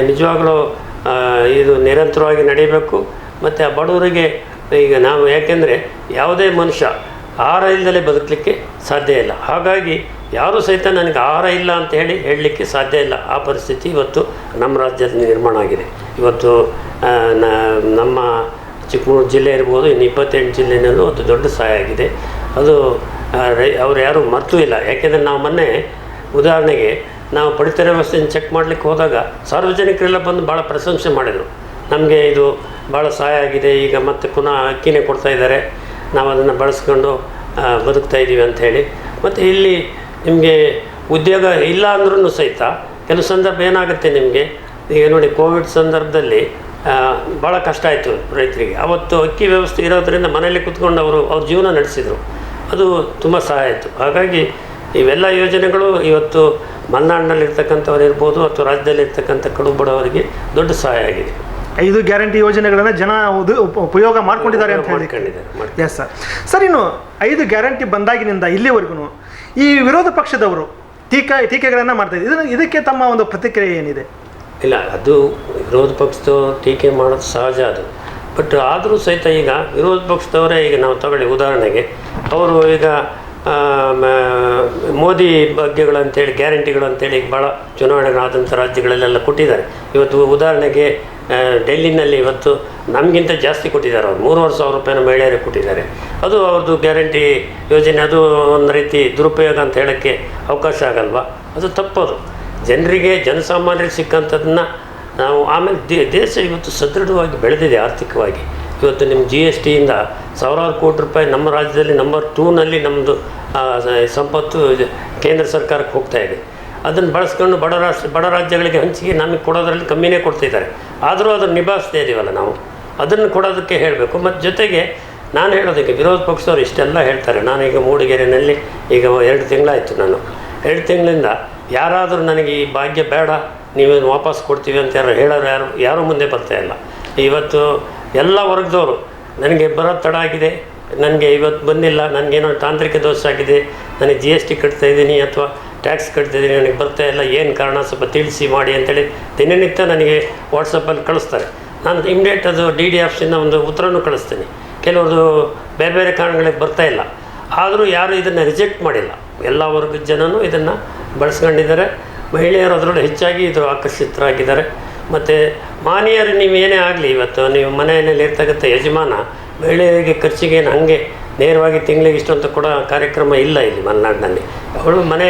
ನಿಜವಾಗ್ಲೂ ಇದು ನಿರಂತರವಾಗಿ ನಡೀಬೇಕು. ಮತ್ತು ಆ ಬಡವರಿಗೆ ಈಗ ನಾವು ಯಾಕೆಂದರೆ ಯಾವುದೇ ಮನುಷ್ಯ ಆಹಾರ ಇಲ್ಲದಲೇ ಬದುಕಲಿಕ್ಕೆ ಸಾಧ್ಯ ಇಲ್ಲ. ಹಾಗಾಗಿ ಯಾರೂ ಸಹಿತ ನನಗೆ ಆಹಾರ ಇಲ್ಲ ಅಂತ ಹೇಳಿ ಹೇಳಲಿಕ್ಕೆ ಸಾಧ್ಯ ಇಲ್ಲ. ಆ ಪರಿಸ್ಥಿತಿ ಇವತ್ತು ನಮ್ಮ ರಾಜ್ಯದಲ್ಲಿ ನಿರ್ಮಾಣ ಆಗಿದೆ. ಇವತ್ತು ನಮ್ಮ ಚಿಕ್ಕಮಗಳೂರು ಜಿಲ್ಲೆ ಇರ್ಬೋದು, ಇನ್ನು ಇಪ್ಪತ್ತೆಂಟು ಜಿಲ್ಲೆಯಲ್ಲೂ ಒಂದು ದೊಡ್ಡ ಸಹಾಯ ಆಗಿದೆ. ಅದು ಅವ್ರು ಯಾರೂ ಮರ್ತೂ ಇಲ್ಲ. ಯಾಕೆಂದರೆ ನಾವು ಮೊನ್ನೆ ಉದಾಹರಣೆಗೆ ನಾವು ಪಡಿತರ ವ್ಯವಸ್ಥೆಯನ್ನು ಚೆಕ್ ಮಾಡಲಿಕ್ಕೆ ಹೋದಾಗ ಸಾರ್ವಜನಿಕರೆಲ್ಲ ಬಂದು ಭಾಳ ಪ್ರಶಂಸೆ ಮಾಡಿದರು. ನಮಗೆ ಇದು ಭಾಳ ಸಹಾಯ ಆಗಿದೆ, ಈಗ ಮತ್ತೆ ಪುನಃ ಅಕ್ಕಿನೇ ಕೊಡ್ತಾ ಇದ್ದಾರೆ. ನಾವು ಅದನ್ನು ಬಳಸ್ಕೊಂಡು ಬದುಕ್ತಾ ಇದ್ದೀವಿ ಅಂತ ಹೇಳಿ. ಮತ್ತು ಇಲ್ಲಿ ನಿಮಗೆ ಉದ್ಯೋಗ ಇಲ್ಲ ಅಂದ್ರೂ ಸಹಿತ ಕೆಲವು ಸಂದರ್ಭ ಏನಾಗುತ್ತೆ ನಿಮಗೆ? ಈಗ ನೋಡಿ ಕೋವಿಡ್ ಸಂದರ್ಭದಲ್ಲಿ ಭಾಳ ಕಷ್ಟ ಆಯಿತು ರೈತರಿಗೆ. ಅವತ್ತು ಅಕ್ಕಿ ವ್ಯವಸ್ಥೆ ಇರೋದರಿಂದ ಮನೆಯಲ್ಲಿ ಕುತ್ಕೊಂಡು ಅವರು, ಅವ್ರ ಜೀವನ ನಡೆಸಿದರು. ಅದು ತುಂಬ ಸಹಾಯ ಆಯಿತು. ಹಾಗಾಗಿ ಇವೆಲ್ಲ ಯೋಜನೆಗಳು ಇವತ್ತು ಮಲೆನಾಡಿನಲ್ಲಿರ್ತಕ್ಕಂಥವ್ರು ಇರ್ಬೋದು ಅಥವಾ ರಾಜ್ಯದಲ್ಲಿರ್ತಕ್ಕಂಥ ಕಡು ಬಡವರಿಗೆ ದೊಡ್ಡ ಸಹಾಯ ಆಗಿದೆ. ಐದು ಗ್ಯಾರಂಟಿ ಯೋಜನೆಗಳನ್ನು ಜನ ಉಪಯೋಗ ಮಾಡ್ಕೊಂಡಿದ್ದಾರೆ ಅಂತ ಹೇಳಿ. ಮಾಡ್ಕೊಂಡಿದ್ದಾರೆ ಮಾಡಿ ಎಸ್ ಸರ್ ಸರ್ ಇನ್ನು ಐದು ಗ್ಯಾರಂಟಿ ಬಂದಾಗಿನಿಂದ ಇಲ್ಲಿವರೆಗೂ ಈ ವಿರೋಧ ಪಕ್ಷದವರು ಟೀಕಾ ಟೀಕೆಗಳನ್ನು ಮಾಡ್ತಾ ಇದ್ದಾರೆ. ಇದಕ್ಕೆ ತಮ್ಮ ಒಂದು ಪ್ರತಿಕ್ರಿಯೆ ಏನಿದೆ? ಇಲ್ಲ ಅದು ವಿರೋಧ ಪಕ್ಷದವರು ಟೀಕೆ ಮಾಡೋದು ಸಹಜ ಅದು. ಬಟ್ ಆದರೂ ಸಹಿತ ಈಗ ವಿರೋಧ ಪಕ್ಷದವರೇ ಈಗ ನಾವು ತಗೊಳ್ಳಿ ಉದಾಹರಣೆಗೆ. ಅವರು ಈಗ ಮೋದಿ ಬಗ್ಗೆಗಳಂತೇಳಿ ಗ್ಯಾರಂಟಿಗಳು ಅಂತೇಳಿ ಭಾಳ ಚುನಾವಣೆಗಳಾದಂಥ ರಾಜ್ಯಗಳಲ್ಲೆಲ್ಲ ಕೊಟ್ಟಿದ್ದಾರೆ. ಇವತ್ತು ಉದಾಹರಣೆಗೆ ಡೆಲ್ಲಿನಲ್ಲಿ ಇವತ್ತು ನಮಗಿಂತ ಜಾಸ್ತಿ ಕೊಟ್ಟಿದ್ದಾರೆ ಅವ್ರು. ಮೂರುವರೆ ಸಾವಿರ ರೂಪಾಯಿನ ಮಹಿಳೆಯರಿಗೆ ಕೊಟ್ಟಿದ್ದಾರೆ. ಅದು ಅವ್ರದ್ದು ಗ್ಯಾರಂಟಿ ಯೋಜನೆ, ಅದು ಒಂದು ರೀತಿ ದುರುಪಯೋಗ ಅಂತ ಹೇಳೋಕ್ಕೆ ಅವಕಾಶ ಆಗಲ್ವಾ? ಅದು ತಪ್ಪದು. ಜನರಿಗೆ, ಜನಸಾಮಾನ್ಯರಿಗೆ ಸಿಕ್ಕಂಥದ್ದನ್ನ ನಾವು ಆಮೇಲೆ ದೇಶ ಇವತ್ತು ಸದೃಢವಾಗಿ ಬೆಳೆದಿದೆ ಆರ್ಥಿಕವಾಗಿ. ಇವತ್ತು ನಿಮ್ಮ ಜಿ ಎಸ್ ಟಿಯಿಂದ ಸಾವಿರಾರು ಕೋಟಿ ರೂಪಾಯಿ ನಮ್ಮ ರಾಜ್ಯದಲ್ಲಿ ನಂಬರ್ ಟೂನಲ್ಲಿ ನಮ್ಮದು ಸಂಪತ್ತು ಕೇಂದ್ರ ಸರ್ಕಾರಕ್ಕೆ ಹೋಗ್ತಾ ಇದೆ. ಅದನ್ನು ಬಳಸ್ಕೊಂಡು ಬಡ ರಾಷ್ಟ್ರ, ಬಡ ರಾಜ್ಯಗಳಿಗೆ ಹಂಚಿಕೆ ನಮಗೆ ಕೊಡೋದ್ರಲ್ಲಿ ಕಮ್ಮಿನೇ ಕೊಡ್ತಿದ್ದಾರೆ. ಆದರೂ ಅದನ್ನು ನಿಭಾಯಿಸ್ತಾ ಇದ್ದೀವಲ್ಲ ನಾವು. ಅದನ್ನು ಕೊಡೋದಕ್ಕೆ ಹೇಳಬೇಕು. ಮತ್ತು ಜೊತೆಗೆ ನಾನು ಹೇಳೋದಕ್ಕೆ ವಿರೋಧ ಪಕ್ಷದವ್ರು ಇಷ್ಟೆಲ್ಲ ಹೇಳ್ತಾರೆ. ನಾನೀಗ ಮೂಡಿಗೆರೆಯಲ್ಲಿ ಈಗ ಎರಡು ತಿಂಗಳಾಯಿತು ನಾನು. ಎರಡು ತಿಂಗಳಿಂದ ಯಾರಾದರೂ ನನಗೆ ಈ ಭಾಗ್ಯ ಬೇಡ ನೀವೇನು ವಾಪಸ್ ಕೊಡ್ತೀವಿ ಅಂತ ಯಾರು ಹೇಳೋರು ಯಾರು, ಯಾರೂ ಮುಂದೆ ಇಲ್ಲ. ಇವತ್ತು ಎಲ್ಲ ವರ್ಗದವರು. ನನಗೆ ಬರೋ ತಡ ಆಗಿದೆ. ನನಗೆ ಇವತ್ತು ಬಂದಿಲ್ಲ. ನನಗೇನೋ ತಾಂತ್ರಿಕ ದೋಷ ಆಗಿದೆ. ನನಗೆ ಜಿ ಎಸ್ ಟಿ ಕಟ್ತಾ ಇದ್ದೀನಿ ಅಥವಾ ಟ್ಯಾಕ್ಸ್ ಕಟ್ತಾ ಇದ್ದೀನಿ. ನನಗೆ ಬರ್ತಾ ಇಲ್ಲ. ಏನು ಕಾರಣ? ಸ್ವಲ್ಪ ತಿಳಿಸಿ ಮಾಡಿ ಅಂತೇಳಿ ದಿನನಿತ್ಯ ನನಗೆ ವಾಟ್ಸಪ್ಪಲ್ಲಿ ಕಳಿಸ್ತಾರೆ. ನಾನು ಇಮ್ಡಿಯೇಟ್ ಅದು ಡಿ ಡಿ ಆಫ್ಸಿಂದ ಒಂದು ಉತ್ತರನೂ ಕಳಿಸ್ತೀನಿ. ಕೆಲವ್ರದ್ದು ಬೇರೆ ಬೇರೆ ಕಾರಣಗಳಿಗೆ ಬರ್ತಾ ಇಲ್ಲ. ಆದರೂ ಯಾರೂ ಇದನ್ನು ರಿಜೆಕ್ಟ್ ಮಾಡಿಲ್ಲ. ಎಲ್ಲ ವರ್ಗದ ಜನನೂ ಇದನ್ನು ಬಳಸ್ಕೊಂಡಿದ್ದಾರೆ. ಮಹಿಳೆಯರು ಅದರಲ್ಲೂ ಹೆಚ್ಚಾಗಿ ಇದು ಆಕರ್ಷಿತರಾಗಿದ್ದಾರೆ. ಮತ್ತು ಮಾನಿಯರು ನೀವು ಏನೇ ಆಗಲಿ, ಇವತ್ತು ನೀವು ಮನೆಯಲ್ಲಿ ಇರ್ತಕ್ಕಂಥ ಯಜಮಾನ, ಮಹಿಳೆಯರಿಗೆ ಖರ್ಚಿಗೆ ಏನು ಹಾಗೆ ನೇರವಾಗಿ ತಿಂಗಳಿಗೆ ಇಷ್ಟೊಂದು ಕೂಡ ಕಾರ್ಯಕ್ರಮ ಇಲ್ಲ ಇಲ್ಲಿ ಮಲೆನಾಡಿನಲ್ಲಿ. ಅವಳು ಮನೆ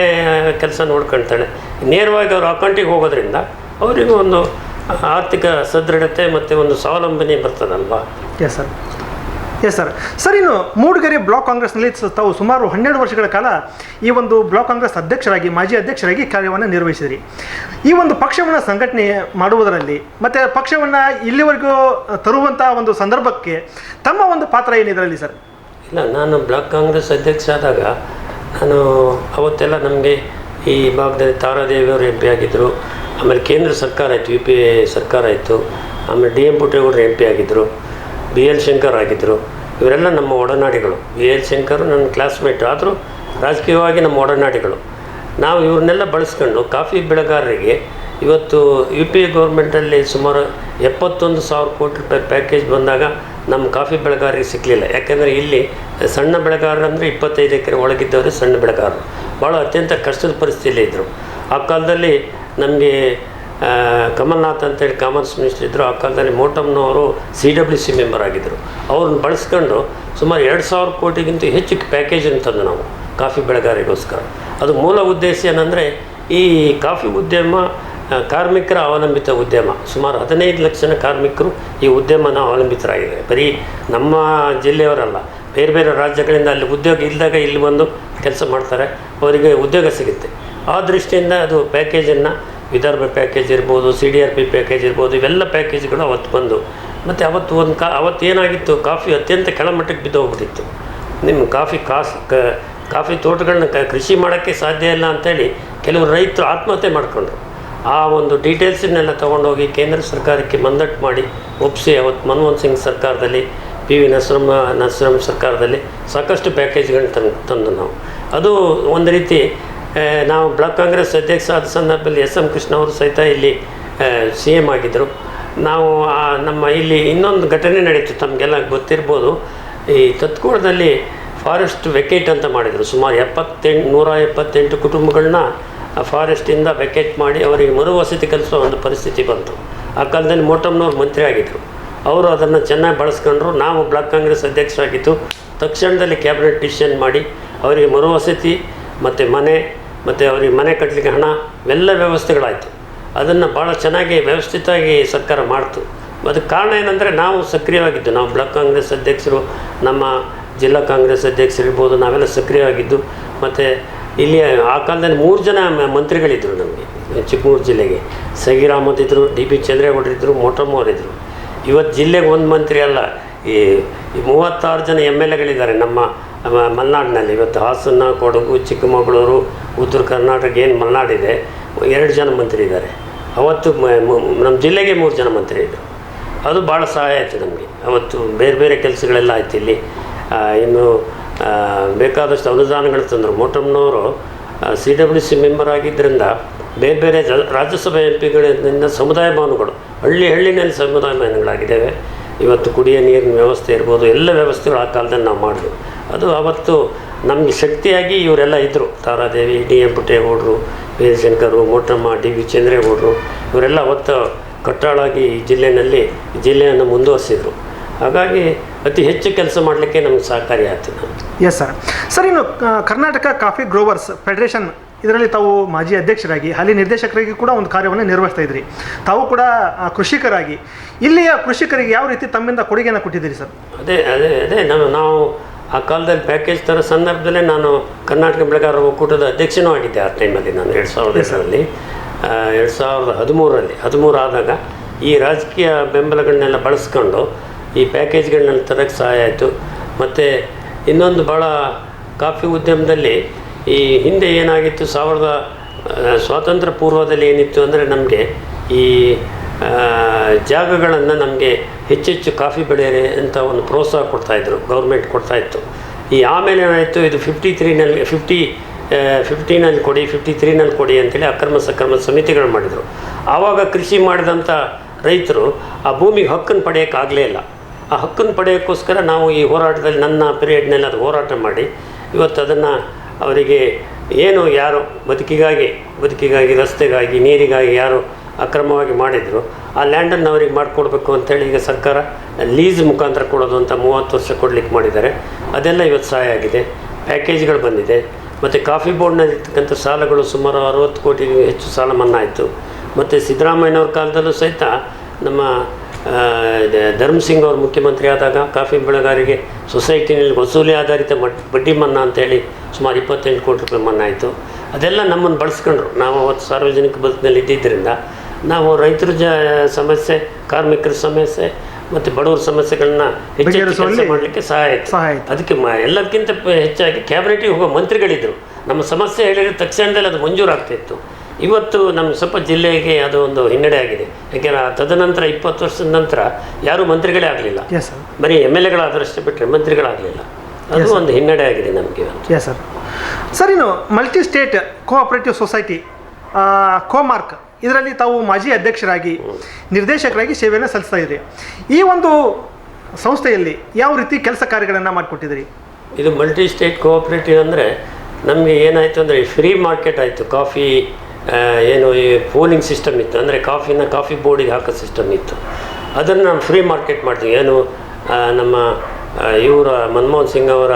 ಕೆಲಸ ನೋಡ್ಕೊಳ್ತಾಳೆ ನೇರವಾಗಿ ಅವರು ಅಕೌಂಟಿಗೆ ಹೋಗೋದ್ರಿಂದ ಅವರಿಗೂ ಒಂದು ಆರ್ಥಿಕ ಸದೃಢತೆ ಮತ್ತು ಒಂದು ಸ್ವಾವಲಂಬನೆ ಬರ್ತದಲ್ವಾ? ಸರ್ ಎಸ್ ಸರ್ ಸರ್ ಇನ್ನು ಮೂಡಿಗೆರೆ ಬ್ಲಾಕ್ ಕಾಂಗ್ರೆಸ್ನಲ್ಲಿ ತಾವು ಸುಮಾರು ಹನ್ನೆರಡು ವರ್ಷಗಳ ಕಾಲ ಈ ಒಂದು ಬ್ಲಾಕ್ ಕಾಂಗ್ರೆಸ್ ಅಧ್ಯಕ್ಷರಾಗಿ, ಮಾಜಿ ಅಧ್ಯಕ್ಷರಾಗಿ ಕಾರ್ಯವನ್ನು ನಿರ್ವಹಿಸಿದ್ರಿ. ಈ ಒಂದು ಪಕ್ಷವನ್ನು ಸಂಘಟನೆ ಮಾಡುವುದರಲ್ಲಿ ಮತ್ತು ಪಕ್ಷವನ್ನು ಇಲ್ಲಿವರೆಗೂ ತರುವಂಥ ಒಂದು ಸಂದರ್ಭಕ್ಕೆ ತಮ್ಮ ಒಂದು ಪಾತ್ರ ಏನಿದರಲ್ಲಿ ಸರ್ ಇಲ್ಲ, ನಾನು ಬ್ಲಾಕ್ ಕಾಂಗ್ರೆಸ್ ಅಧ್ಯಕ್ಷ ಆದಾಗ ನಾನು ಅವತ್ತೆಲ್ಲ ನಮಗೆ ಈ ಭಾಗದಲ್ಲಿ ತಾರಾದೇವಿಯವರು ಎಂ ಪಿ ಆಗಿದ್ದರು. ಆಮೇಲೆ ಕೇಂದ್ರ ಸರ್ಕಾರ ಆಯಿತು, ಯು ಪಿ ಎ ಸರ್ಕಾರ ಆಯಿತು. ಆಮೇಲೆ ಡಿ ಎಂ ಪುಟ್ಟೇಗೌಡರು ಎಂ ಪಿ ಆಗಿದ್ದರು. ಬಿ ಎಲ್ ಶಂಕರ್ ಆಗಿದ್ದರು. ಇವರೆಲ್ಲ ನಮ್ಮ ಒಡನಾಡಿಗಳು. ವಿ ಎಲ್ ಶಂಕರ್ ನನ್ನ ಕ್ಲಾಸ್ಮೇಟ್ ಆದರೂ ರಾಜಕೀಯವಾಗಿ ನಮ್ಮ ಒಡನಾಡಿಗಳು. ನಾವು ಇವ್ರನ್ನೆಲ್ಲ ಬಳಸ್ಕೊಂಡು ಕಾಫಿ ಬೆಳೆಗಾರರಿಗೆ ಇವತ್ತು ಯು ಪಿ ಎ ಗೌರ್ಮೆಂಟಲ್ಲಿ ಸುಮಾರು ಎಪ್ಪತ್ತೊಂದು ಸಾವಿರ ಕೋಟಿ ರೂಪಾಯಿ ಪ್ಯಾಕೇಜ್ ಬಂದಾಗ ನಮ್ಮ ಕಾಫಿ ಬೆಳೆಗಾರರಿಗೆ ಸಿಕ್ಕಲಿಲ್ಲ ಯಾಕೆಂದರೆ ಇಲ್ಲಿ ಸಣ್ಣ ಬೆಳೆಗಾರರು ಅಂದರೆ ಇಪ್ಪತ್ತೈದು ಎಕರೆ ಒಳಗಿದ್ದವರು ಸಣ್ಣ ಬೆಳೆಗಾರರು. ಭಾಳ ಅತ್ಯಂತ ಕಷ್ಟದ ಪರಿಸ್ಥಿತಿಯಲ್ಲಿ ಇದ್ದರು ಆ ಕಾಲದಲ್ಲಿ ನಮಗೆ ಕಮಲ್ನಾಥ್ ಅಂತೇಳಿ ಕಾಮರ್ಸ್ ಮಿನಿಸ್ಟರ್ ಇದ್ದರು ಆ ಕಾಲದಲ್ಲಿ ಮೋಟಮ್ನವರು ಸಿ ಡಬ್ಲ್ಯೂ ಸಿ ಮೆಂಬರ್ ಆಗಿದ್ದರು ಅವ್ರನ್ನ ಬಳಸ್ಕೊಂಡು ಸುಮಾರು ಎರಡು ಸಾವಿರ ಕೋಟಿಗಿಂತ ಹೆಚ್ಚು ಪ್ಯಾಕೇಜನ್ನು ತಂದು ನಾವು ಕಾಫಿ ಬೆಳೆಗಾರಿಗೋಸ್ಕರ ಅದು ಮೂಲ ಉದ್ದೇಶ ಏನಂದರೆ, ಈ ಕಾಫಿ ಉದ್ಯಮ ಕಾರ್ಮಿಕರ ಅವಲಂಬಿತ ಉದ್ಯಮ. ಸುಮಾರು ಹದಿನೈದು ಲಕ್ಷ ಕಾರ್ಮಿಕರು ಈ ಉದ್ಯಮನ ಅವಲಂಬಿತರಾಗಿದ್ದಾರೆ. ಬರೀ ನಮ್ಮ ಜಿಲ್ಲೆಯವರಲ್ಲ, ಬೇರೆ ಬೇರೆ ರಾಜ್ಯಗಳಿಂದ ಅಲ್ಲಿ ಉದ್ಯೋಗ ಇಲ್ಲದಾಗ ಇಲ್ಲಿ ಬಂದು ಕೆಲಸ ಮಾಡ್ತಾರೆ, ಅವರಿಗೆ ಉದ್ಯೋಗ ಸಿಗುತ್ತೆ. ಆ ದೃಷ್ಟಿಯಿಂದ ಅದು ಪ್ಯಾಕೇಜನ್ನು ವಿದರ್ಭ ಪ್ಯಾಕೇಜ್ ಇರ್ಬೋದು C D R P package ಇರ್ಬೋದು, ಇವೆಲ್ಲ ಪ್ಯಾಕೇಜ್ಗಳು ಅವತ್ತು ಬಂದು. ಮತ್ತು ಅವತ್ತು ಒಂದು ಕಾ, ಅವತ್ತು ಏನಾಗಿತ್ತು, ಕಾಫಿ ಅತ್ಯಂತ ಕೆಳಮಟ್ಟಕ್ಕೆ ಬಿದ್ದೋಗ್ಬಿಟ್ಟಿತ್ತು. ನಿಮ್ಮ ಕಾಫಿ ಕಾಸು ಕಾಫಿ ತೋಟಗಳನ್ನ ಕೃಷಿ ಮಾಡೋಕ್ಕೆ ಸಾಧ್ಯ ಇಲ್ಲ ಅಂತೇಳಿ ಕೆಲವು ರೈತರು ಆತ್ಮಹತ್ಯೆ ಮಾಡಿಕೊಂಡ್ರು. ಆ ಒಂದು ಡೀಟೇಲ್ಸನ್ನೆಲ್ಲ ತೊಗೊಂಡೋಗಿ ಕೇಂದ್ರ ಸರ್ಕಾರಕ್ಕೆ ಮಂದಟ್ಟು ಮಾಡಿ ಒಪ್ಪಿಸಿ ಅವತ್ತು ಮನಮೋಹನ್ ಸಿಂಗ್ ಸರ್ಕಾರದಲ್ಲಿ, ಪಿ ವಿ ನರಸಿಂಹ ನರಸಿಂಹ ಸರ್ಕಾರದಲ್ಲಿ ಸಾಕಷ್ಟು ಪ್ಯಾಕೇಜ್ಗಳನ್ನ ತಂದು ತಂದು ನಾವು. ಅದು ಒಂದು ರೀತಿ ನಾವು ಬ್ಲಾಕ್ ಕಾಂಗ್ರೆಸ್ ಅಧ್ಯಕ್ಷ ಆದ ಸಂದರ್ಭದಲ್ಲಿ ಎಸ್ ಎಂ ಕೃಷ್ಣ ಅವರು ಸಹಿತ ಇಲ್ಲಿ ಸಿ ಎಂ ಆಗಿದ್ದರು. ನಾವು ನಮ್ಮ ಇಲ್ಲಿ ಇನ್ನೊಂದು ಘಟನೆ ನಡೀತು ತಮಗೆಲ್ಲ ಗೊತ್ತಿರ್ಬೋದು. ಈ ತತ್ಕೋಳದಲ್ಲಿ ಫಾರೆಸ್ಟ್ ವೆಕೇಟ್ ಅಂತ ಮಾಡಿದರು. ಸುಮಾರು ಎಪ್ಪತ್ತೆಂಟು, ನೂರ ಎಪ್ಪತ್ತೆಂಟು ಕುಟುಂಬಗಳನ್ನ ಫಾರೆಸ್ಟಿಂದ ವೆಕೇಟ್ ಮಾಡಿ ಅವರಿಗೆ ಮರುವಸತಿ ಕಲಿಸುವ ಕಲಿಸೋ ಒಂದು ಪರಿಸ್ಥಿತಿ ಬಂತು. ಆ ಕಾಲದಲ್ಲಿ ಮೋಟಮ್ನವ್ರು ಮಂತ್ರಿ ಆಗಿದ್ದರು ಅವರು ಅದನ್ನು ಚೆನ್ನಾಗಿ ಬಳಸ್ಕೊಂಡ್ರು. ನಾವು ಬ್ಲಾಕ್ ಕಾಂಗ್ರೆಸ್ ಅಧ್ಯಕ್ಷರಾಗಿದ್ದು, ತಕ್ಷಣದಲ್ಲಿ ಕ್ಯಾಬಿನೆಟ್ ಡಿಸಿಷನ್ ಮಾಡಿ ಅವರಿಗೆ ಮರುವಸತಿ ಮತ್ತು ಮನೆ ಮತ್ತು ಅವರಿಗೆ ಮನೆ ಕಟ್ಟಲಿಕ್ಕೆ ಹಣ ಎಲ್ಲ ವ್ಯವಸ್ಥೆಗಳಾಯಿತು. ಅದನ್ನು ಭಾಳ ಚೆನ್ನಾಗಿ ವ್ಯವಸ್ಥಿತವಾಗಿ ಸರ್ಕಾರ ಮಾಡ್ತು. ಅದಕ್ಕೆ ಕಾರಣ ಏನಂದರೆ ನಾವು ಸಕ್ರಿಯವಾಗಿದ್ದು, ನಾವು ಬ್ಲಾಕ್ ಕಾಂಗ್ರೆಸ್ ಅಧ್ಯಕ್ಷರು, ನಮ್ಮ ಜಿಲ್ಲಾ ಕಾಂಗ್ರೆಸ್ ಅಧ್ಯಕ್ಷರಿರ್ಬೋದು ನಾವೆಲ್ಲ ಸಕ್ರಿಯವಾಗಿದ್ದು, ಮತ್ತು ಇಲ್ಲಿ ಆ ಕಾಲದಲ್ಲಿ ಮೂರು ಜನ ಮಂತ್ರಿಗಳಿದ್ದರು ನಮಗೆ ಚಿಕ್ಕಮೂರು ಜಿಲ್ಲೆಗೆ. ಸಗೀರ್ ಅಹಮದ್ ಇದ್ದರು ಡಿ ಬಿ ಚಂದ್ರೇಗೌಡರಿದ್ದರು ಮೋಟಮ್ ಅವರಿದ್ದರು ಇವತ್ತು ಜಿಲ್ಲೆಗೆ ಒಂದು ಮಂತ್ರಿ ಅಲ್ಲ ಈ ಮೂವತ್ತಾರು ಜನ ಎಂ ಎಲ್ ಎಗಳಿದ್ದಾರೆ ನಮ್ಮ ಮಲೆನಾಡಿನಲ್ಲಿ ಇವತ್ತು ಹಾಸನ, ಕೊಡಗು, ಚಿಕ್ಕಮಗಳೂರು, ಉತ್ತರ ಕರ್ನಾಟಕ ಏನು ಮಲೆನಾಡಿದೆ ಎರಡು ಜನ ಮಂತ್ರಿ ಇದ್ದಾರೆ. ಅವತ್ತು ನಮ್ಮ ಜಿಲ್ಲೆಗೆ ಮೂರು ಜನ ಮಂತ್ರಿ ಇದ್ದರು ಅದು ಭಾಳ ಸಹಾಯ ಆಯಿತು ನಮಗೆ. ಅವತ್ತು ಬೇರೆ ಬೇರೆ ಕೆಲಸಗಳೆಲ್ಲ ಆಯ್ತು ಇಲ್ಲಿ. ಇನ್ನು ಬೇಕಾದಷ್ಟು ಅನುದಾನಗಳು ತಂದರು. ಮೋಟಮ್ನವರು ಸಿ ಡಬ್ಲ್ಯೂ ಸಿ ಮೆಂಬರ್ ಆಗಿದ್ದರಿಂದ ಬೇರೆ ಬೇರೆ ರಾಜ್ಯಸಭೆ ಎಂ ಪಿಗಳಿಂದ ಸಮುದಾಯ ಭವನಗಳು, ಹಳ್ಳಿ ಹಳ್ಳಿನಲ್ಲಿ ಸಮುದಾಯ ಭವನಗಳಾಗಿದ್ದಾವೆ. ಇವತ್ತು ಕುಡಿಯೋ ನೀರಿನ ವ್ಯವಸ್ಥೆ ಇರ್ಬೋದು, ಎಲ್ಲ ವ್ಯವಸ್ಥೆಗಳು ಆ ಕಾಲದಲ್ಲಿ ನಾವು ಮಾಡಿದ್ವು. ಅದು ಅವತ್ತು ನಮಗೆ ಶಕ್ತಿಯಾಗಿ ಇವರೆಲ್ಲ ಇದ್ದರು ತಾರಾದೇವಿ ಡಿ ಎಂ ಪುಟ್ಟೇಗೌಡರು ವೀರಶಂಕರು ಮೋಟಮ್ಮ ಡಿ ವಿ ಚಂದ್ರೇಗೌಡರು ಇವರೆಲ್ಲ ಅವತ್ತು ಕಟ್ಟಾಳಾಗಿ ಈ ಜಿಲ್ಲೆಯಲ್ಲಿ ಜಿಲ್ಲೆಯನ್ನು ಮುಂದುವರಿಸಿದರು. ಹಾಗಾಗಿ ಅತಿ ಹೆಚ್ಚು ಕೆಲಸ ಮಾಡಲಿಕ್ಕೆ ನಮ್ಗೆ ಸಹಕಾರಿ ಆಯ್ತು ನಮ್ಗೆ ಎಸ್ ಸರ್ ಸರ್ ಇನ್ನು ಕರ್ನಾಟಕ ಕಾಫಿ ಗ್ರೋವರ್ಸ್ ಫೆಡರೇಷನ್ ಇದರಲ್ಲಿ ತಾವು ಮಾಜಿ ಅಧ್ಯಕ್ಷರಾಗಿ ಹಾಲಿ ನಿರ್ದೇಶಕರಾಗಿ ಕೂಡ ಒಂದು ಕಾರ್ಯವನ್ನು ನಿರ್ವಹಿಸ್ತಾ ಇದ್ರಿ. ತಾವು ಕೂಡ ಕೃಷಿಕರಾಗಿ. ಇಲ್ಲಿಯ ಕೃಷಿಕರಿಗೆ ಯಾವ ರೀತಿ ತಮ್ಮಿಂದ ಕೊಡುಗೆಯನ್ನು ಕೊಟ್ಟಿದ್ದೀರಿ ಸರ್ ಅದೇ ಅದೇ ಅದೇ ನಾನು ನಾವು ಆ ಕಾಲದಲ್ಲಿ ಪ್ಯಾಕೇಜ್ ತರೋ ಸಂದರ್ಭದಲ್ಲೇ ನಾನು ಕರ್ನಾಟಕ ಬೆಳೆಗಾರರ ಒಕ್ಕೂಟದ ಅಧ್ಯಕ್ಷನೂ ಆಗಿದ್ದೆ. ಆ ಟೈಮಲ್ಲಿ ನಾನು ಎರಡು ಸಾವಿರದ ಎರಡರಲ್ಲಿ ಎರಡು ಸಾವಿರದ ಹದಿಮೂರರಲ್ಲಿ. ಹದಿಮೂರು ಆದಾಗ ಈ ರಾಜಕೀಯ ಬೆಂಬಲಗಳನ್ನೆಲ್ಲ ಬಳಸ್ಕೊಂಡು ಈ ಪ್ಯಾಕೇಜ್ಗಳನ್ನ ತರಕ್ಕೆ ಸಹಾಯ ಆಯಿತು. ಮತ್ತು ಇನ್ನೊಂದು ಭಾಳ ಕಾಫಿ ಉದ್ಯಮದಲ್ಲಿ ಈ ಹಿಂದೆ ಏನಾಗಿತ್ತು ಸಾವಿರದ ಸ್ವಾತಂತ್ರ್ಯ ಪೂರ್ವದಲ್ಲಿ ಏನಿತ್ತು ಅಂದರೆ ನಮಗೆ ಈ ಜಾಗಗಳನ್ನು ನಮಗೆ ಹೆಚ್ಚೆಚ್ಚು ಕಾಫಿ ಬೆಳೆಯರೆ ಅಂತ ಒಂದು ಪ್ರೋತ್ಸಾಹ ಕೊಡ್ತಾಯಿದ್ರು ಗೌರ್ಮೆಂಟ್ ಕೊಡ್ತಾಯಿತ್ತು ಈ ಆಮೇಲೆ ಏನಾಯಿತು, ಇದು ಫಿಫ್ಟಿ ತ್ರೀನಲ್ಲಿ ಫಿಫ್ಟಿ ಫಿಫ್ಟೀನಲ್ಲಿ ಕೊಡಿ ಫಿಫ್ಟಿ ತ್ರೀನಲ್ಲಿ ಕೊಡಿ ಅಂತೇಳಿ ಅಕ್ರಮ ಸಕ್ರಮ ಸಮಿತಿಗಳು ಮಾಡಿದರು. ಆವಾಗ ಕೃಷಿ ಮಾಡಿದಂಥ ರೈತರು ಆ ಭೂಮಿಗೆ ಹಕ್ಕನ್ನು ಪಡೆಯೋಕ್ಕಾಗಲೇ ಇಲ್ಲ. ಆ ಹಕ್ಕನ್ನು ಪಡೆಯೋಕ್ಕೋಸ್ಕರ ನಾವು ಈ ಹೋರಾಟದಲ್ಲಿ, ನನ್ನ ಪೀರಿಯಡ್ನಲ್ಲಿ ಅದು ಹೋರಾಟ ಮಾಡಿ, ಇವತ್ತು ಅದನ್ನು ಅವರಿಗೆ ಏನು, ಯಾರು ಬದುಕಿಗಾಗಿ ಬದುಕಿಗಾಗಿ, ರಸ್ತೆಗಾಗಿ, ನೀರಿಗಾಗಿ ಯಾರು ಅಕ್ರಮವಾಗಿ ಮಾಡಿದರು, ಆ ಲ್ಯಾಂಡನ್ನು ಅವ್ರಿಗೆ ಮಾಡಿಕೊಡ್ಬೇಕು ಅಂತೇಳಿ ಈಗ ಸರ್ಕಾರ ಲೀಸ್ ಮುಖಾಂತರ ಕೊಡೋದು ಅಂತ ಮೂವತ್ತು ವರ್ಷ ಕೊಡಲಿಕ್ಕೆ ಮಾಡಿದ್ದಾರೆ. ಅದೆಲ್ಲ ಇವತ್ತು ಸಹಾಯ ಆಗಿದೆ. ಪ್ಯಾಕೇಜ್ಗಳು ಬಂದಿದೆ. ಮತ್ತು ಕಾಫಿ ಬೋರ್ಡ್ನಲ್ಲಿರ್ತಕ್ಕಂಥ ಸಾಲಗಳು ಸುಮಾರು ಅರವತ್ತು ಕೋಟಿ ಹೆಚ್ಚು ಸಾಲ ಮನ್ನಾ ಆಯಿತು ಮತ್ತು ಸಿದ್ದರಾಮಯ್ಯನವ್ರ ಕಾಲದಲ್ಲೂ ಸಹಿತ ನಮ್ಮ ಧರ್ಮಸಿಂಗ್ ಅವರು ಮುಖ್ಯಮಂತ್ರಿ ಆದಾಗ ಕಾಫಿ ಬೆಳೆಗಾರರಿಗೆ ಸೊಸೈಟಿನಲ್ಲಿ ವಸೂಲಿ ಆಧಾರಿತ ಬಡ್ಡಿ ಮನ್ನಾ ಅಂತೇಳಿ ಸುಮಾರು ಇಪ್ಪತ್ತೆಂಟು ಕೋಟಿ ರೂಪಾಯಿ ಮನ್ನಾ ಆಯಿತು ಅದೆಲ್ಲ ನಮ್ಮನ್ನು ಬಳಸ್ಕೊಂಡ್ರು. ನಾವು ಅವತ್ತು ಸಾರ್ವಜನಿಕ ಬದುಕಿನಲ್ಲಿ ಇದ್ದಿದ್ದರಿಂದ ನಾವು ರೈತರ ಜ ಸಮಸ್ಯೆ ಕಾರ್ಮಿಕರ ಸಮಸ್ಯೆ ಮತ್ತು ಬಡವರ ಸಮಸ್ಯೆಗಳನ್ನ ಹೆಚ್ಚಿಗೆ ಕೆಲಸ ಮಾಡಲಿಕ್ಕೆ ಸಹಾಯ ಆಯಿತು. ಸಹಾಯ. ಅದಕ್ಕೆ ಎಲ್ಲದಕ್ಕಿಂತ ಹೆಚ್ಚಾಗಿ ಕ್ಯಾಬಿನೆಟಿಗೆ ಹೋಗೋ ಮಂತ್ರಿಗಳಿದ್ದರು ನಮ್ಮ ಸಮಸ್ಯೆ ಹೇಳಿದರೆ ತಕ್ಷಣದಲ್ಲಿ ಅದು ಮಂಜೂರಾಗ್ತಿತ್ತು. ಇವತ್ತು ನಮ್ಮ ಸ್ವಲ್ಪ ಜಿಲ್ಲೆಗೆ ಅದು ಒಂದು ಹಿನ್ನಡೆ ಆಗಿದೆ. ಯಾಕೆಂದರೆ ತದನಂತರ ಇಪ್ಪತ್ತು ವರ್ಷದ ನಂತರ ಯಾರೂ ಮಂತ್ರಿಗಳೇ ಆಗಲಿಲ್ಲ. ಬರೀ ಎಂ ಎಲ್ ಎಗಳಾದರಷ್ಟೇ ಬಿಟ್ಟರೆ ಮಂತ್ರಿಗಳಾಗಲಿಲ್ಲ. ಅದು ಒಂದು ಹಿನ್ನಡೆ ಆಗಿದೆ ನಮಗೆ ಎಸ್ ಸರ್ ಸರ್ ಇನ್ನು multi state cooperative society Komark ಇದರಲ್ಲಿ ತಾವು ಮಾಜಿ ಅಧ್ಯಕ್ಷರಾಗಿ, ನಿರ್ದೇಶಕರಾಗಿ ಸೇವೆಯನ್ನು ಸಲ್ಲಿಸ್ತಾ ಇದ್ರಿ. ಈ ಒಂದು ಸಂಸ್ಥೆಯಲ್ಲಿ ಯಾವ ರೀತಿ ಕೆಲಸ ಕಾರ್ಯಗಳನ್ನು ಮಾಡಿಕೊಟ್ಟಿದ್ದೀರಿ ಇದು ಮಲ್ಟಿ ಸ್ಟೇಟ್ ಕೋಆಪರೇಟಿವ್ ಅಂದರೆ ನಮಗೆ ಏನಾಯಿತು ಅಂದರೆ ಫ್ರೀ ಮಾರ್ಕೆಟ್ ಆಯಿತು. ಕಾಫಿ ಏನು ಈ ಪೋಲಿಂಗ್ ಸಿಸ್ಟಮ್ ಇತ್ತು. ಅಂದರೆ ಕಾಫಿನ ಕಾಫಿ ಬೋರ್ಡಿಗೆ ಹಾಕೋ ಸಿಸ್ಟಮ್ ಇತ್ತು. ಅದನ್ನು ನಾವು ಫ್ರೀ ಮಾರ್ಕೆಟ್ ಮಾಡ್ತೀವಿ ಏನು ನಮ್ಮ ಇವರ ಮನಮೋಹನ್ ಸಿಂಗ್ ಅವರ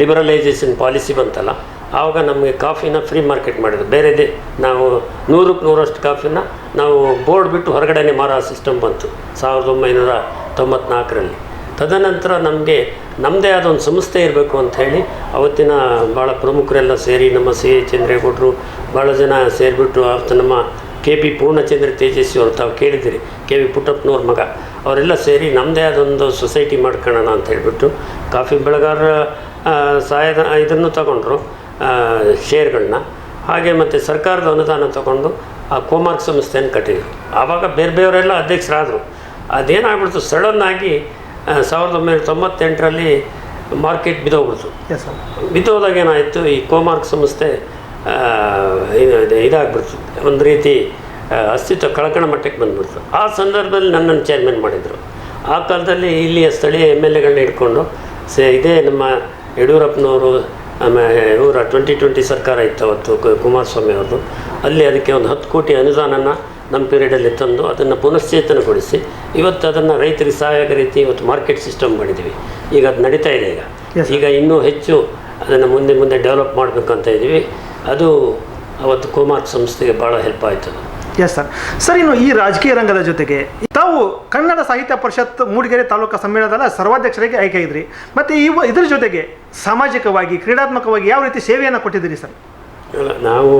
ಲಿಬರಲೈಸೇಷನ್ ಪಾಲಿಸಿ ಬಂತಲ್ಲ ಆವಾಗ ನಮಗೆ ಕಾಫಿನ ಫ್ರೀ ಮಾರ್ಕೆಟ್ ಮಾಡಿದ್ರು. ಬೇರೆದೇ ನಾವು ನೂರಕ್ಕೆ ನೂರಷ್ಟು ಕಾಫಿನ ನಾವು ಬೋರ್ಡ್ ಬಿಟ್ಟು ಹೊರಗಡೆನೆ ಮಾರೋ ಸಿಸ್ಟಮ್ ಬಂತು, ಸಾವಿರದ ಒಂಬೈನೂರ ತೊಂಬತ್ನಾಲ್ಕರಲ್ಲಿ. ತದನಂತರ ನಮಗೆ ನಮ್ಮದೇ ಆದ ಒಂದು ಸಂಸ್ಥೆ ಇರಬೇಕು ಅಂತ ಹೇಳಿ ಅವತ್ತಿನ ಭಾಳ ಪ್ರಮುಖರೆಲ್ಲ ಸೇರಿ ನಮ್ಮ ಸಿ ಎ ಚಂದ್ರೇಗೌಡರು ಭಾಳ ಜನ ಸೇರಿಬಿಟ್ಟು ಅವತ್ತು ನಮ್ಮ ಕೆ ಪಿ ಪೂರ್ಣಚಂದ್ರ ತೇಜಸ್ವಿ ಅವರು ತಾವು ಕೇಳಿದ್ದೀರಿ, ಕೆ ವಿ ಪುಟ್ಟಪ್ಪನವ್ರ ಮಗ. ಅವರೆಲ್ಲ ಸೇರಿ ನಮ್ಮದೇ ಆದೊಂದು ಸೊಸೈಟಿ ಮಾಡ್ಕೊಳ್ಳೋಣ ಅಂತ ಹೇಳಿಬಿಟ್ಟು ಕಾಫಿ ಬೆಳೆಗಾರರ ಸಹಾಯದ ಇದನ್ನು ತಗೊಂಡ್ರು. ಶೇರ್ಗಳನ್ನ ಹಾಗೆ ಮತ್ತು ಸರ್ಕಾರದ ಅನುದಾನ ತಗೊಂಡು ಆ ಕೋಮಾರ್ಕ್ ಸಂಸ್ಥೆಯನ್ನು ಕಟ್ಟಿದ್ರು. ಆವಾಗ ಬೇರೆ ಬೇರೆಯವರೆಲ್ಲ ಅಧ್ಯಕ್ಷರಾದರು. ಅದೇನಾಗ್ಬಿಡ್ತು? ಸಡನ್ನಾಗಿ ಸಾವಿರದ ಒಂಬೈನೂರ ತೊಂಬತ್ತೆಂಟರಲ್ಲಿ ಮಾರ್ಕೆಟ್ ಬಿದ್ದೋಗ್ಬಿಡ್ತು ಬಿದ್ದೋದಾಗ ಏನಾಯಿತು? ಈ ಕೋಮಾರ್ಕ್ ಸಂಸ್ಥೆ ಇದಾಗ್ಬಿಡ್ತು. ಒಂದು ರೀತಿ ಅಸ್ತಿತ್ವ ಕಳಕಣ ಮಟ್ಟಕ್ಕೆ ಬಂದ್ಬಿಡ್ತು. ಆ ಸಂದರ್ಭದಲ್ಲಿ ನನ್ನನ್ನು ಚೇರ್ಮನ್ ಮಾಡಿದರು. ಆ ಕಾಲದಲ್ಲಿ ಇಲ್ಲಿಯ ಸ್ಥಳೀಯ ಎಂ ಎಲ್ ಎಗಳನ್ನ ಇಟ್ಕೊಂಡು ಸೇ ಇದೇ ನಮ್ಮ ಯಡಿಯೂರಪ್ಪನವರು ಆಮೇಲೆ ಇವರ ಟ್ವೆಂಟಿ ಟ್ವೆಂಟಿ ಸರ್ಕಾರ ಇತ್ತು ಅವತ್ತು ಕುಮಾರಸ್ವಾಮಿ ಅವರು ಅಲ್ಲಿ ಅದಕ್ಕೆ ಒಂದು ಹತ್ತು ಕೋಟಿ ಅನುದಾನನ ನಮ್ಮ ಪೀರಿಯಡಲ್ಲಿ ತಂದು ಅದನ್ನು ಪುನಶ್ಚೇತನಗೊಳಿಸಿ ಇವತ್ತು ಅದನ್ನು ರೈತರಿಗೆ ಸಹಾಯಕ ರೀತಿ ಇವತ್ತು ಮಾರ್ಕೆಟ್ ಸಿಸ್ಟಮ್ ಮಾಡಿದ್ದೀವಿ. ಈಗ ಅದು ನಡೀತಾ ಇದೆ ಈಗ. ಈಗ ಇನ್ನೂ ಹೆಚ್ಚು ಅದನ್ನು ಮುಂದೆ ಮುಂದೆ ಡೆವಲಪ್ ಮಾಡಬೇಕು ಅಂತ ಇದ್ದೀವಿ. ಅದು ಅವತ್ತು ಕುಮಾರ್ ಸಂಸ್ಥೆಗೆ ಭಾಳ ಹೆಲ್ಪ್ ಆಯಿತು ಎಸ್ ಸರ್ ಸರ್ ಇನ್ನು ಈ ರಾಜಕೀಯ ರಂಗದ ಜೊತೆಗೆ ತಾವು ಕನ್ನಡ ಸಾಹಿತ್ಯ ಪರಿಷತ್ ಮೂಡಿಗೆರೆ ತಾಲೂಕು ಸಮ್ಮೇಳನದ ಸರ್ವಾಧ್ಯಕ್ಷರಾಗಿ ಆಯ್ಕೆ ಇದ್ರಿ. ಮತ್ತು ಈ ಇದ್ರ ಜೊತೆಗೆ ಸಾಮಾಜಿಕವಾಗಿ, ಕ್ರೀಡಾತ್ಮಕವಾಗಿ ಯಾವ ರೀತಿ ಸೇವೆಯನ್ನು ಕೊಟ್ಟಿದ್ದೀರಿ ಸರ್ ನಾವು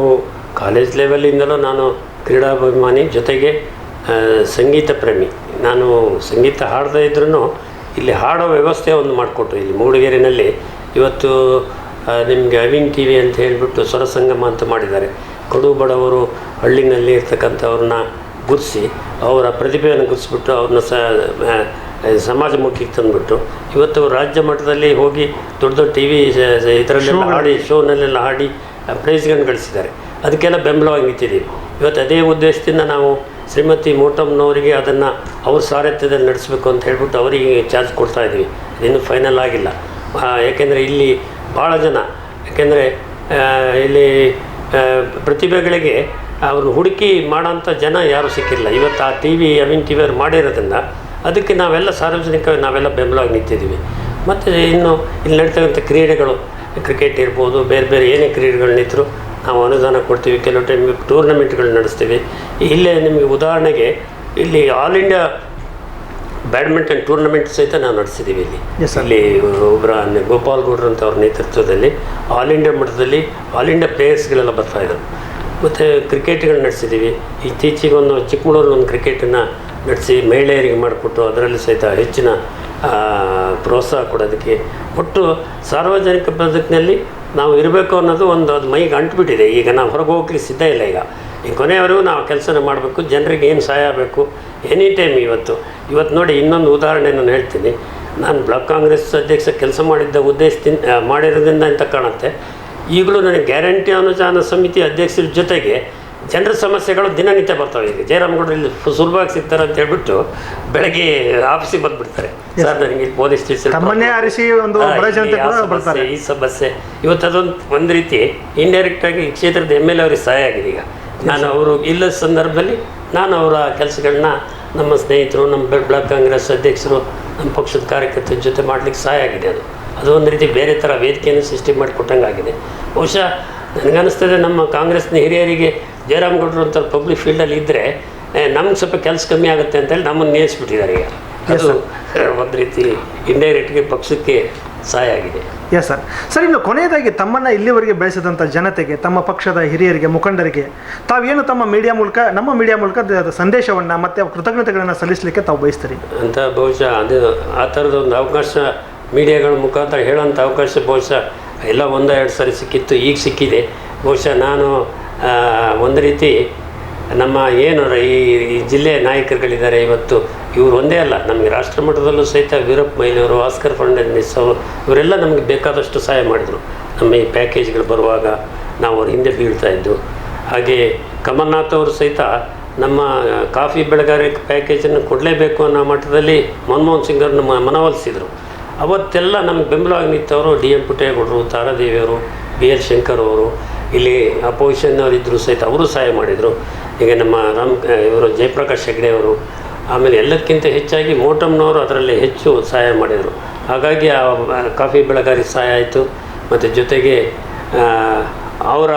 ಕಾಲೇಜ್ ಲೆವೆಲಿಂದಲೂ ನಾನು ಕ್ರೀಡಾಭಿಮಾನಿ ಜೊತೆಗೆ ಸಂಗೀತ ಪ್ರೇಮಿ. ನಾನು ಸಂಗೀತ ಹಾಡದೇ ಇದ್ರೂ ಇಲ್ಲಿ ಹಾಡೋ ವ್ಯವಸ್ಥೆ ಒಂದು ಮಾಡಿಕೊಟ್ರು ಇಲ್ಲಿ ಮೂಡಿಗೆರೆಯಲ್ಲಿ ಇವತ್ತು ನಿಮಗೆ ಅವಿನ್ ಟಿ ವಿ ಅಂತ ಹೇಳಿಬಿಟ್ಟು ಸ್ವರಸಂಗಮ ಅಂತ ಮಾಡಿದ್ದಾರೆ. ಕಡು ಬಡವರು ಹಳ್ಳಿನಲ್ಲಿ ಇರ್ತಕ್ಕಂಥವ್ರನ್ನ ಗುರ್ಸಿ ಅವರ ಪ್ರತಿಭೆಯನ್ನು ಗುರ್ಸ್ಬಿಟ್ಟು ಅವ್ರನ್ನ ಸ ಸಮಾಜಮುಖಿಗೆ ತಂದುಬಿಟ್ಟು ಇವತ್ತು ರಾಜ್ಯ ಮಟ್ಟದಲ್ಲಿ ಹೋಗಿ ದೊಡ್ಡ ದೊಡ್ಡ ಟಿ ವಿ ಇದರಲ್ಲೆಲ್ಲ ಹಾಡಿ ಶೋನಲ್ಲೆಲ್ಲ ಹಾಡಿ ಪ್ರೈಸ್ಗಳನ್ನು ಗಳಿಸಿದ್ದಾರೆ. ಅದಕ್ಕೆಲ್ಲ ಬೆಂಬಲವಾಗಿ ನಿಂತಿದ್ದೀವಿ. ಇವತ್ತು ಅದೇ ಉದ್ದೇಶದಿಂದ ನಾವು ಶ್ರೀಮತಿ ಮೋಟಮ್ನವರಿಗೆ ಅದನ್ನು ಅವ್ರ ಸಾರಥ್ಯದಲ್ಲಿ ನಡೆಸಬೇಕು ಅಂತ ಹೇಳ್ಬಿಟ್ಟು ಅವರಿಗೆ ಚಾರ್ಜ್ ಕೊಡ್ತಾ ಇದ್ದೀವಿ. ಇನ್ನೂ ಫೈನಲ್ ಆಗಿಲ್ಲ. ಏಕೆಂದರೆ ಯಾಕೆಂದರೆ ಇಲ್ಲಿ ಭಾಳ ಜನ ಯಾಕೆಂದರೆ ಇಲ್ಲಿ ಪ್ರತಿಭೆಗಳಿಗೆ ಅವ್ರನ್ನ ಹುಡುಕಿ ಮಾಡೋಂಥ ಜನ ಯಾರೂ ಸಿಕ್ಕಿಲ್ಲ. ಇವತ್ತು ಆ ಟಿ ವಿ ಅವಿನ್ ಟಿ ವಿಯವ್ರು ಮಾಡಿರೋದ್ರಿಂದ ಅದಕ್ಕೆ ನಾವೆಲ್ಲ ಸಾರ್ವಜನಿಕ ನಾವೆಲ್ಲ ಬೆಂಬಲವಾಗಿ ನಿಂತಿದ್ದೀವಿ. ಮತ್ತು ಇನ್ನು ಇಲ್ಲಿ ನಡೀತಕ್ಕಂಥ ಕ್ರೀಡೆಗಳು, ಕ್ರಿಕೆಟ್ ಇರ್ಬೋದು, ಬೇರೆ ಬೇರೆ ಏನೇ ಕ್ರೀಡೆಗಳನ್ನಿದ್ರು ನಾವು ಅನುದಾನ ಕೊಡ್ತೀವಿ. ಕೆಲವು ಟೈಮ್ ಟೂರ್ನಮೆಂಟ್ಗಳು ನಡೆಸ್ತೀವಿ. ಇಲ್ಲೇ ನಿಮಗೆ ಉದಾಹರಣೆಗೆ ಇಲ್ಲಿ ಆಲ್ ಇಂಡಿಯಾ ಬ್ಯಾಡ್ಮಿಂಟನ್ ಟೂರ್ನಮೆಂಟ್ ಸಹಿತ ನಾವು ನಡೆಸಿದ್ದೀವಿ ಇಲ್ಲಿ. ಇಲ್ಲಿ ಒಬ್ಬರ ಗೋಪಾಲ್ ಗೌಡ್ರು ಅಂತ ಅವ್ರ ನೇತೃತ್ವದಲ್ಲಿ ಆಲ್ ಇಂಡಿಯಾ ಮಟ್ಟದಲ್ಲಿ ಆಲ್ ಇಂಡಿಯಾ ಪ್ಲೇಯರ್ಸ್ಗಳೆಲ್ಲ ಬರ್ತಾಯಿದ್ರು ಮತ್ತು ಕ್ರಿಕೆಟ್ಗಳು ನಡೆಸಿದ್ದೀವಿ. ಇತ್ತೀಚೆಗೆ ಒಂದು ಚಿಕ್ಕಮಗಳೂರಲ್ಲಿ ಒಂದು ಕ್ರಿಕೆಟನ್ನು ನಡೆಸಿ ಮಹಿಳೆಯರಿಗೆ ಮಾಡಿಕೊಟ್ಟು ಅದರಲ್ಲಿ ಸಹಿತ ಹೆಚ್ಚಿನ ಪ್ರೋತ್ಸಾಹ ಕೊಡೋದಕ್ಕೆ ಒಟ್ಟು ಸಾರ್ವಜನಿಕ ಬದುಕಿನಲ್ಲಿ ನಾವು ಇರಬೇಕು ಅನ್ನೋದು ಒಂದು ಅದು ಮೈಗೆ ಅಂಟುಬಿಟ್ಟಿದೆ. ಈಗ ನಾವು ಹೊರಗೆ ಹೋಗ್ಲಿಕ್ಕೆ ಸಿದ್ಧ ಇಲ್ಲ ಈಗ. ಕೊನೆಯವರೆಗೂ ನಾವು ಕೆಲಸನ ಮಾಡಬೇಕು ಜನರಿಗೆ ಏನು ಸಹಾಯ ಆಗಬೇಕು? ಎನಿ ಟೈಮ್ ಇವತ್ತು. ಇವತ್ತು ನೋಡಿ ಇನ್ನೊಂದು ಉದಾಹರಣೆ ನಾನು ಹೇಳ್ತೀನಿ. ನಾನು ಬ್ಲಾಕ್ ಕಾಂಗ್ರೆಸ್ ಅಧ್ಯಕ್ಷ ಕೆಲಸ ಮಾಡಿದ್ದ ಉದ್ದೇಶದಿಂದ ಮಾಡಿರೋದ್ರಿಂದ ಅಂತ ಕಾಣುತ್ತೆ. ಈಗಲೂ ನನಗೆ ಗ್ಯಾರಂಟಿ ಅನುದಾನ ಸಮಿತಿ ಅಧ್ಯಕ್ಷರ ಜೊತೆಗೆ ಜನರ ಸಮಸ್ಯೆಗಳು ದಿನನಿತ್ಯ ಬರ್ತವೆ. ಈಗ ಜಯರಾಮಗೌಡರು ಇಲ್ಲಿ ಸುಲಭವಾಗಿ ಸಿಗ್ತಾರೆ ಅಂತ ಹೇಳ್ಬಿಟ್ಟು ಬೆಳಗ್ಗೆ ಆಫೀಸಿಗೆ ಬಂದುಬಿಡ್ತಾರೆ. ಸರ್ ನನಗೆ ಇಲ್ಲಿ ಪೊಲೀಸ್ ಸ್ಟೇಷನ್ ಈ ಸಮಸ್ಯೆ. ಇವತ್ತು ಅದೊಂದು ಒಂದು ರೀತಿ ಇಂಡೈರೆಕ್ಟ್ ಆಗಿ ಈ ಕ್ಷೇತ್ರದ ಎಂ ಎಲ್ ಎ ಅವ್ರಿಗೆ ಸಹಾಯ ಆಗಿದೆ ಈಗ. ನಾನು ಅವರು ಇಲ್ಲದ ಸಂದರ್ಭದಲ್ಲಿ ನಾನು ಅವರ ಕೆಲಸಗಳನ್ನ ನಮ್ಮ ಸ್ನೇಹಿತರು ನಮ್ಮ ಬ್ಲ- ಬ್ಲಾಕ್ ಕಾಂಗ್ರೆಸ್ ಅಧ್ಯಕ್ಷರು ನಮ್ಮ ಪಕ್ಷದ ಕಾರ್ಯಕರ್ತರ ಜೊತೆ ಮಾಡಲಿಕ್ಕೆ ಸಹಾಯ ಆಗಿದೆ ಅದು. ಅದು ಒಂದು ರೀತಿ ಬೇರೆ ಥರ ವೇದಿಕೆಯನ್ನು ಸೃಷ್ಟಿ ಮಾಡಿಕೊಟ್ಟಂಗೆ ಆಗಿದೆ ಬಹುಶಃ ನನಗನ್ನಿಸ್ತದೆ ನಮ್ಮ ಕಾಂಗ್ರೆಸ್ನ ಹಿರಿಯರಿಗೆ ಜಯರಾಮ್ಗೌಡರು ಅಂತ ಪಬ್ಲಿಕ್ ಫೀಲ್ಡಲ್ಲಿ ಇದ್ದರೆ ನಮ್ಗೆ ಸ್ವಲ್ಪ ಕೆಲಸ ಕಮ್ಮಿ ಆಗುತ್ತೆ ಅಂತೇಳಿ ನಮ್ಮನ್ನು ನಿಲ್ಲಿಸ್ಬಿಟ್ಟಿದ್ದಾರೆ ಈಗ. ಅದು ಒಂದು ರೀತಿ ಇಂಡೈರೆಕ್ಟ್ಗೆ ಪಕ್ಷಕ್ಕೆ ಸಹಾಯ ಆಗಿದೆ. ಎಸ್ ಸರ್ ಸರ್ ಇನ್ನು ಕೊನೆಯದಾಗಿ ತಮ್ಮನ್ನು ಇಲ್ಲಿವರೆಗೆ ಬೆಳೆಸಿದಂಥ ಜನತೆಗೆ ತಮ್ಮ ಪಕ್ಷದ ಹಿರಿಯರಿಗೆ ಮುಖಂಡರಿಗೆ ತಾವೇನು ತಮ್ಮ ಮೀಡಿಯಾ ಮೂಲಕ ನಮ್ಮ ಮೀಡಿಯಾ ಮೂಲಕ ಸಂದೇಶವನ್ನು ಮತ್ತು ಕೃತಜ್ಞತೆಗಳನ್ನು ಸಲ್ಲಿಸಲಿಕ್ಕೆ ತಾವು ಬಯಸ್ತೀರಿ? ಅಂತ ಬಹುಶಃ ಅದು ಆ ಥರದ ಒಂದು ಅವಕಾಶ ಮೀಡಿಯಾಗಳ ಮುಖಾಂತರ ಹೇಳೋಂಥ ಅವಕಾಶ ಬಹುಶಃ ಎಲ್ಲ ಒಂದೆರಡು ಸರಿ ಸಿಕ್ಕಿತ್ತು ಈಗ ಸಿಕ್ಕಿದೆ. ಬಹುಶಃ ನಾನು ಒಂದು ರೀತಿ ನಮ್ಮ ಏನು ಈ ಈ ಜಿಲ್ಲೆಯ ನಾಯಕರುಗಳಿದ್ದಾರೆ ಇವತ್ತು, ಇವರು ಒಂದೇ ಅಲ್ಲ, ನಮಗೆ ರಾಷ್ಟ್ರ ಮಟ್ಟದಲ್ಲೂ ಸಹಿತ ವೀರಪ್ಪ ಮೈಲಿಯವರು ಆಸ್ಕರ್ ಫರ್ನಾಂಡಿಸ್ ಅವರು, ಇವರೆಲ್ಲ ನಮಗೆ ಬೇಕಾದಷ್ಟು ಸಹಾಯ ಮಾಡಿದರು. ನಮ್ಮ ಈ ಪ್ಯಾಕೇಜ್ಗಳು ಬರುವಾಗ ನಾವು ಅವ್ರ ಹಿಂದೆ ಬೀಳ್ತಾ ಇದ್ದು. ಹಾಗೆ ಕಮಲ್ನಾಥ್ ಅವರು ಸಹಿತ ನಮ್ಮ ಕಾಫಿ ಬೆಳೆಗಾರಿಕೆ ಪ್ಯಾಕೇಜನ್ನು ಕೊಡಲೇಬೇಕು ಅನ್ನೋ ಮಟ್ಟದಲ್ಲಿ ಮನಮೋಹನ್ ಸಿಂಗ್ ಅವ್ರನ್ನ ಮ- ಮನವೊಲಿಸಿದರು. ಅವತ್ತೆಲ್ಲ ನಮಗೆ ಬೆಂಬಲವಾಗಿ ನಿಂತವರು ಡಿ ಎಂ ಪುಟ್ಟೇಗೌಡರು ತಾರಾದೇವಿಯವರು ಬಿ ಎಲ್ ಶಂಕರ್ ಅವರು. ಇಲ್ಲಿ ಅಪೋಸಿಷನ್ನವರಿದ್ದರು ಸಹಿತ ಅವರು ಸಹಾಯ ಮಾಡಿದರು. ಈಗ ನಮ್ಮ ರಾಮ್ ಇವರು ಜಯಪ್ರಕಾಶ್ ಹೆಗ್ಡೆ ಅವರು, ಆಮೇಲೆ ಎಲ್ಲಕ್ಕಿಂತ ಹೆಚ್ಚಾಗಿ ಮೋಟಮ್ನವರು ಅದರಲ್ಲಿ ಹೆಚ್ಚು ಸಹಾಯ ಮಾಡಿದರು. ಹಾಗಾಗಿ ಆ ಕಾಫಿ ಬೆಳಗಾರಿ ಸಹಾಯ ಆಯಿತು. ಮತ್ತು ಜೊತೆಗೆ ಅವರ,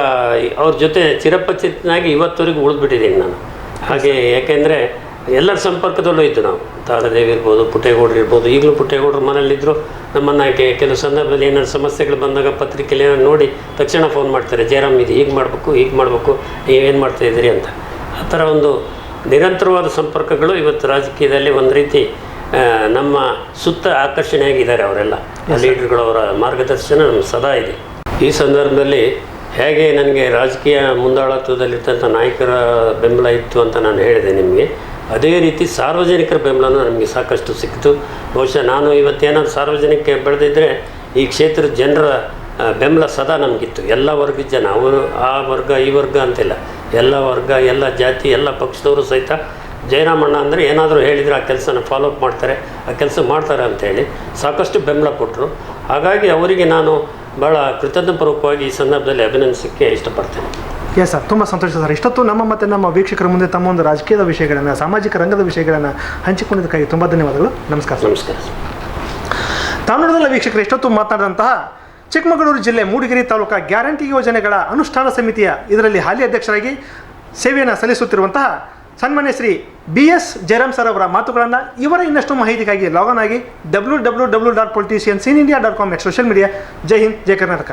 ಅವ್ರ ಜೊತೆ ಚಿರಪಚಿತನಾಗಿ ಇವತ್ತವರೆಗೂ ಉಳಿದ್ಬಿಟ್ಟಿದ್ದೀನಿ ನಾನು. ಹಾಗೆ ಯಾಕೆಂದರೆ ಎಲ್ಲರ ಸಂಪರ್ಕದಲ್ಲೂ ಇದ್ದು ನಾವು. ತಾರಾದೇವಿ ಇರ್ಬೋದು ಪುಟ್ಟೇಗೌಡರು ಇರ್ಬೋದು ಈಗಲೂ ಪುಟ್ಟೇಗೌಡರು ಮನೆಯಲ್ಲಿದ್ದರು ನಮ್ಮನ್ನು ಕೆ- ಕೆಲವು ಸಂದರ್ಭದಲ್ಲಿ ಏನಾದ್ರು ಸಮಸ್ಯೆಗಳು ಬಂದಾಗ ಪತ್ರಿಕೆಯಲ್ಲಿ ಏನಾದ್ರು ನೋಡಿ ತಕ್ಷಣ ಫೋನ್ ಮಾಡ್ತಾರೆ ಜಯರಾಮ್ ಇದು ಹೀಗೆ ಮಾಡಬೇಕು ಹೀಗೆ ಮಾಡಬೇಕು ನೀವೇನು ಮಾಡ್ತಾ ಇದ್ದೀರಿ? ಅಂತ. ಆ ಥರ ಒಂದು ನಿರಂತರವಾದ ಸಂಪರ್ಕಗಳು ಇವತ್ತು ರಾಜಕೀಯದಲ್ಲಿ ಒಂದು ರೀತಿ ನಮ್ಮ ಸುತ್ತ ಆಕರ್ಷಣೆಯಾಗಿದ್ದಾರೆ ಅವರೆಲ್ಲ. ಲೀಡರ್ಗಳವರ ಮಾರ್ಗದರ್ಶನ ನಮ್ಗೆ ಸದಾ ಇದೆ. ಈ ಸಂದರ್ಭದಲ್ಲಿ ಹೇಗೆ ನನಗೆ ರಾಜಕೀಯ ಮುಂದಾಳತ್ವದಲ್ಲಿರ್ತಂಥ ನಾಯಕರ ಬೆಂಬಲ ಇತ್ತು ಅಂತ ನಾನು ಹೇಳಿದೆ ನಿಮಗೆ. ಅದೇ ರೀತಿ ಸಾರ್ವಜನಿಕರ ಬೆಂಬಲನೂ ನಮಗೆ ಸಾಕಷ್ಟು ಸಿಕ್ತು ಬಹುಶಃ ನಾನು ಇವತ್ತೇನಾದರೂ ಸಾರ್ವಜನಿಕ ಬೆಳೆದಿದ್ದರೆ ಈ ಕ್ಷೇತ್ರದ ಜನರ ಬೆಂಬಲ ಸದಾ ನಮಗಿತ್ತು. ಎಲ್ಲ ವರ್ಗದ ಜನ, ಅವರು ಆ ವರ್ಗ, ಈ ವರ್ಗ ಅಂತಿಲ್ಲ. ಎಲ್ಲ ವರ್ಗ, ಎಲ್ಲ ಜಾತಿ, ಎಲ್ಲ ಪಕ್ಷದವರು ಸಹಿತ ಜಯರಾಮಣ್ಣ ಅಂದರೆ ಏನಾದರೂ ಹೇಳಿದರೆ ಆ ಕೆಲಸನ ಫಾಲೋ ಅಪ್ ಮಾಡ್ತಾರೆ, ಆ ಕೆಲಸ ಮಾಡ್ತಾರೆ ಅಂಥೇಳಿ ಸಾಕಷ್ಟು ಬೆಂಬಲ ಕೊಟ್ಟರು ಹಾಗಾಗಿ ಅವರಿಗೆ ನಾನು ಭಾಳ ಕೃತಜ್ಞಪೂರ್ವಕವಾಗಿ ಈ ಸಂದರ್ಭದಲ್ಲಿ ಅಭಿನಂದಿಸೋಕ್ಕೆ ಇಷ್ಟಪಡ್ತೇನೆ. ಎಸ್ ಸರ್ ತುಂಬ ಸಂತೋಷ ಸರ್. ಇಷ್ಟೊತ್ತು ನಮ್ಮ ಮತ್ತು ನಮ್ಮ ವೀಕ್ಷಕರ ಮುಂದೆ ತಮ್ಮ ಒಂದು ರಾಜಕೀಯದ ವಿಷಯಗಳನ್ನು ಸಾಮಾಜಿಕ ರಂಗದ ವಿಷಯಗಳನ್ನು ಹಂಚಿಕೊಂಡಿದ್ದಕ್ಕಾಗಿ ತುಂಬ ಧನ್ಯವಾದಗಳು. ನಮಸ್ಕಾರ ಸರ್. ನಮಸ್ಕಾರ ತಮಿಳುನಾಡಲ್ಲ ವೀಕ್ಷಕರು ಇಷ್ಟೊತ್ತು ಮಾತನಾಡಿದಂತಹ ಚಿಕ್ಕಮಗಳೂರು ಜಿಲ್ಲೆ ಮೂಡಿಗೆರೆ ತಾಲೂಕಾ ಗ್ಯಾರಂಟಿ ಯೋಜನೆಗಳ ಅನುಷ್ಠಾನ ಸಮಿತಿಯ ಇದರಲ್ಲಿ ಹಾಲಿ ಅಧ್ಯಕ್ಷರಾಗಿ ಸೇವೆಯನ್ನು ಸಲ್ಲಿಸುತ್ತಿರುವಂತಹ ಸನ್ಮಾನ್ಯ Shri B S Jayaram sir ಅವರ ಮಾತುಗಳನ್ನು ಇವರ ಇನ್ನಷ್ಟು ಮಾಹಿತಿಗಾಗಿ ಲಾಗನ್ ಆಗಿ W W W dot politicians scene India dot com at social media ಜೈ ಹಿಂದ್ ಜೈ ಕರ್ನಾಟಕ.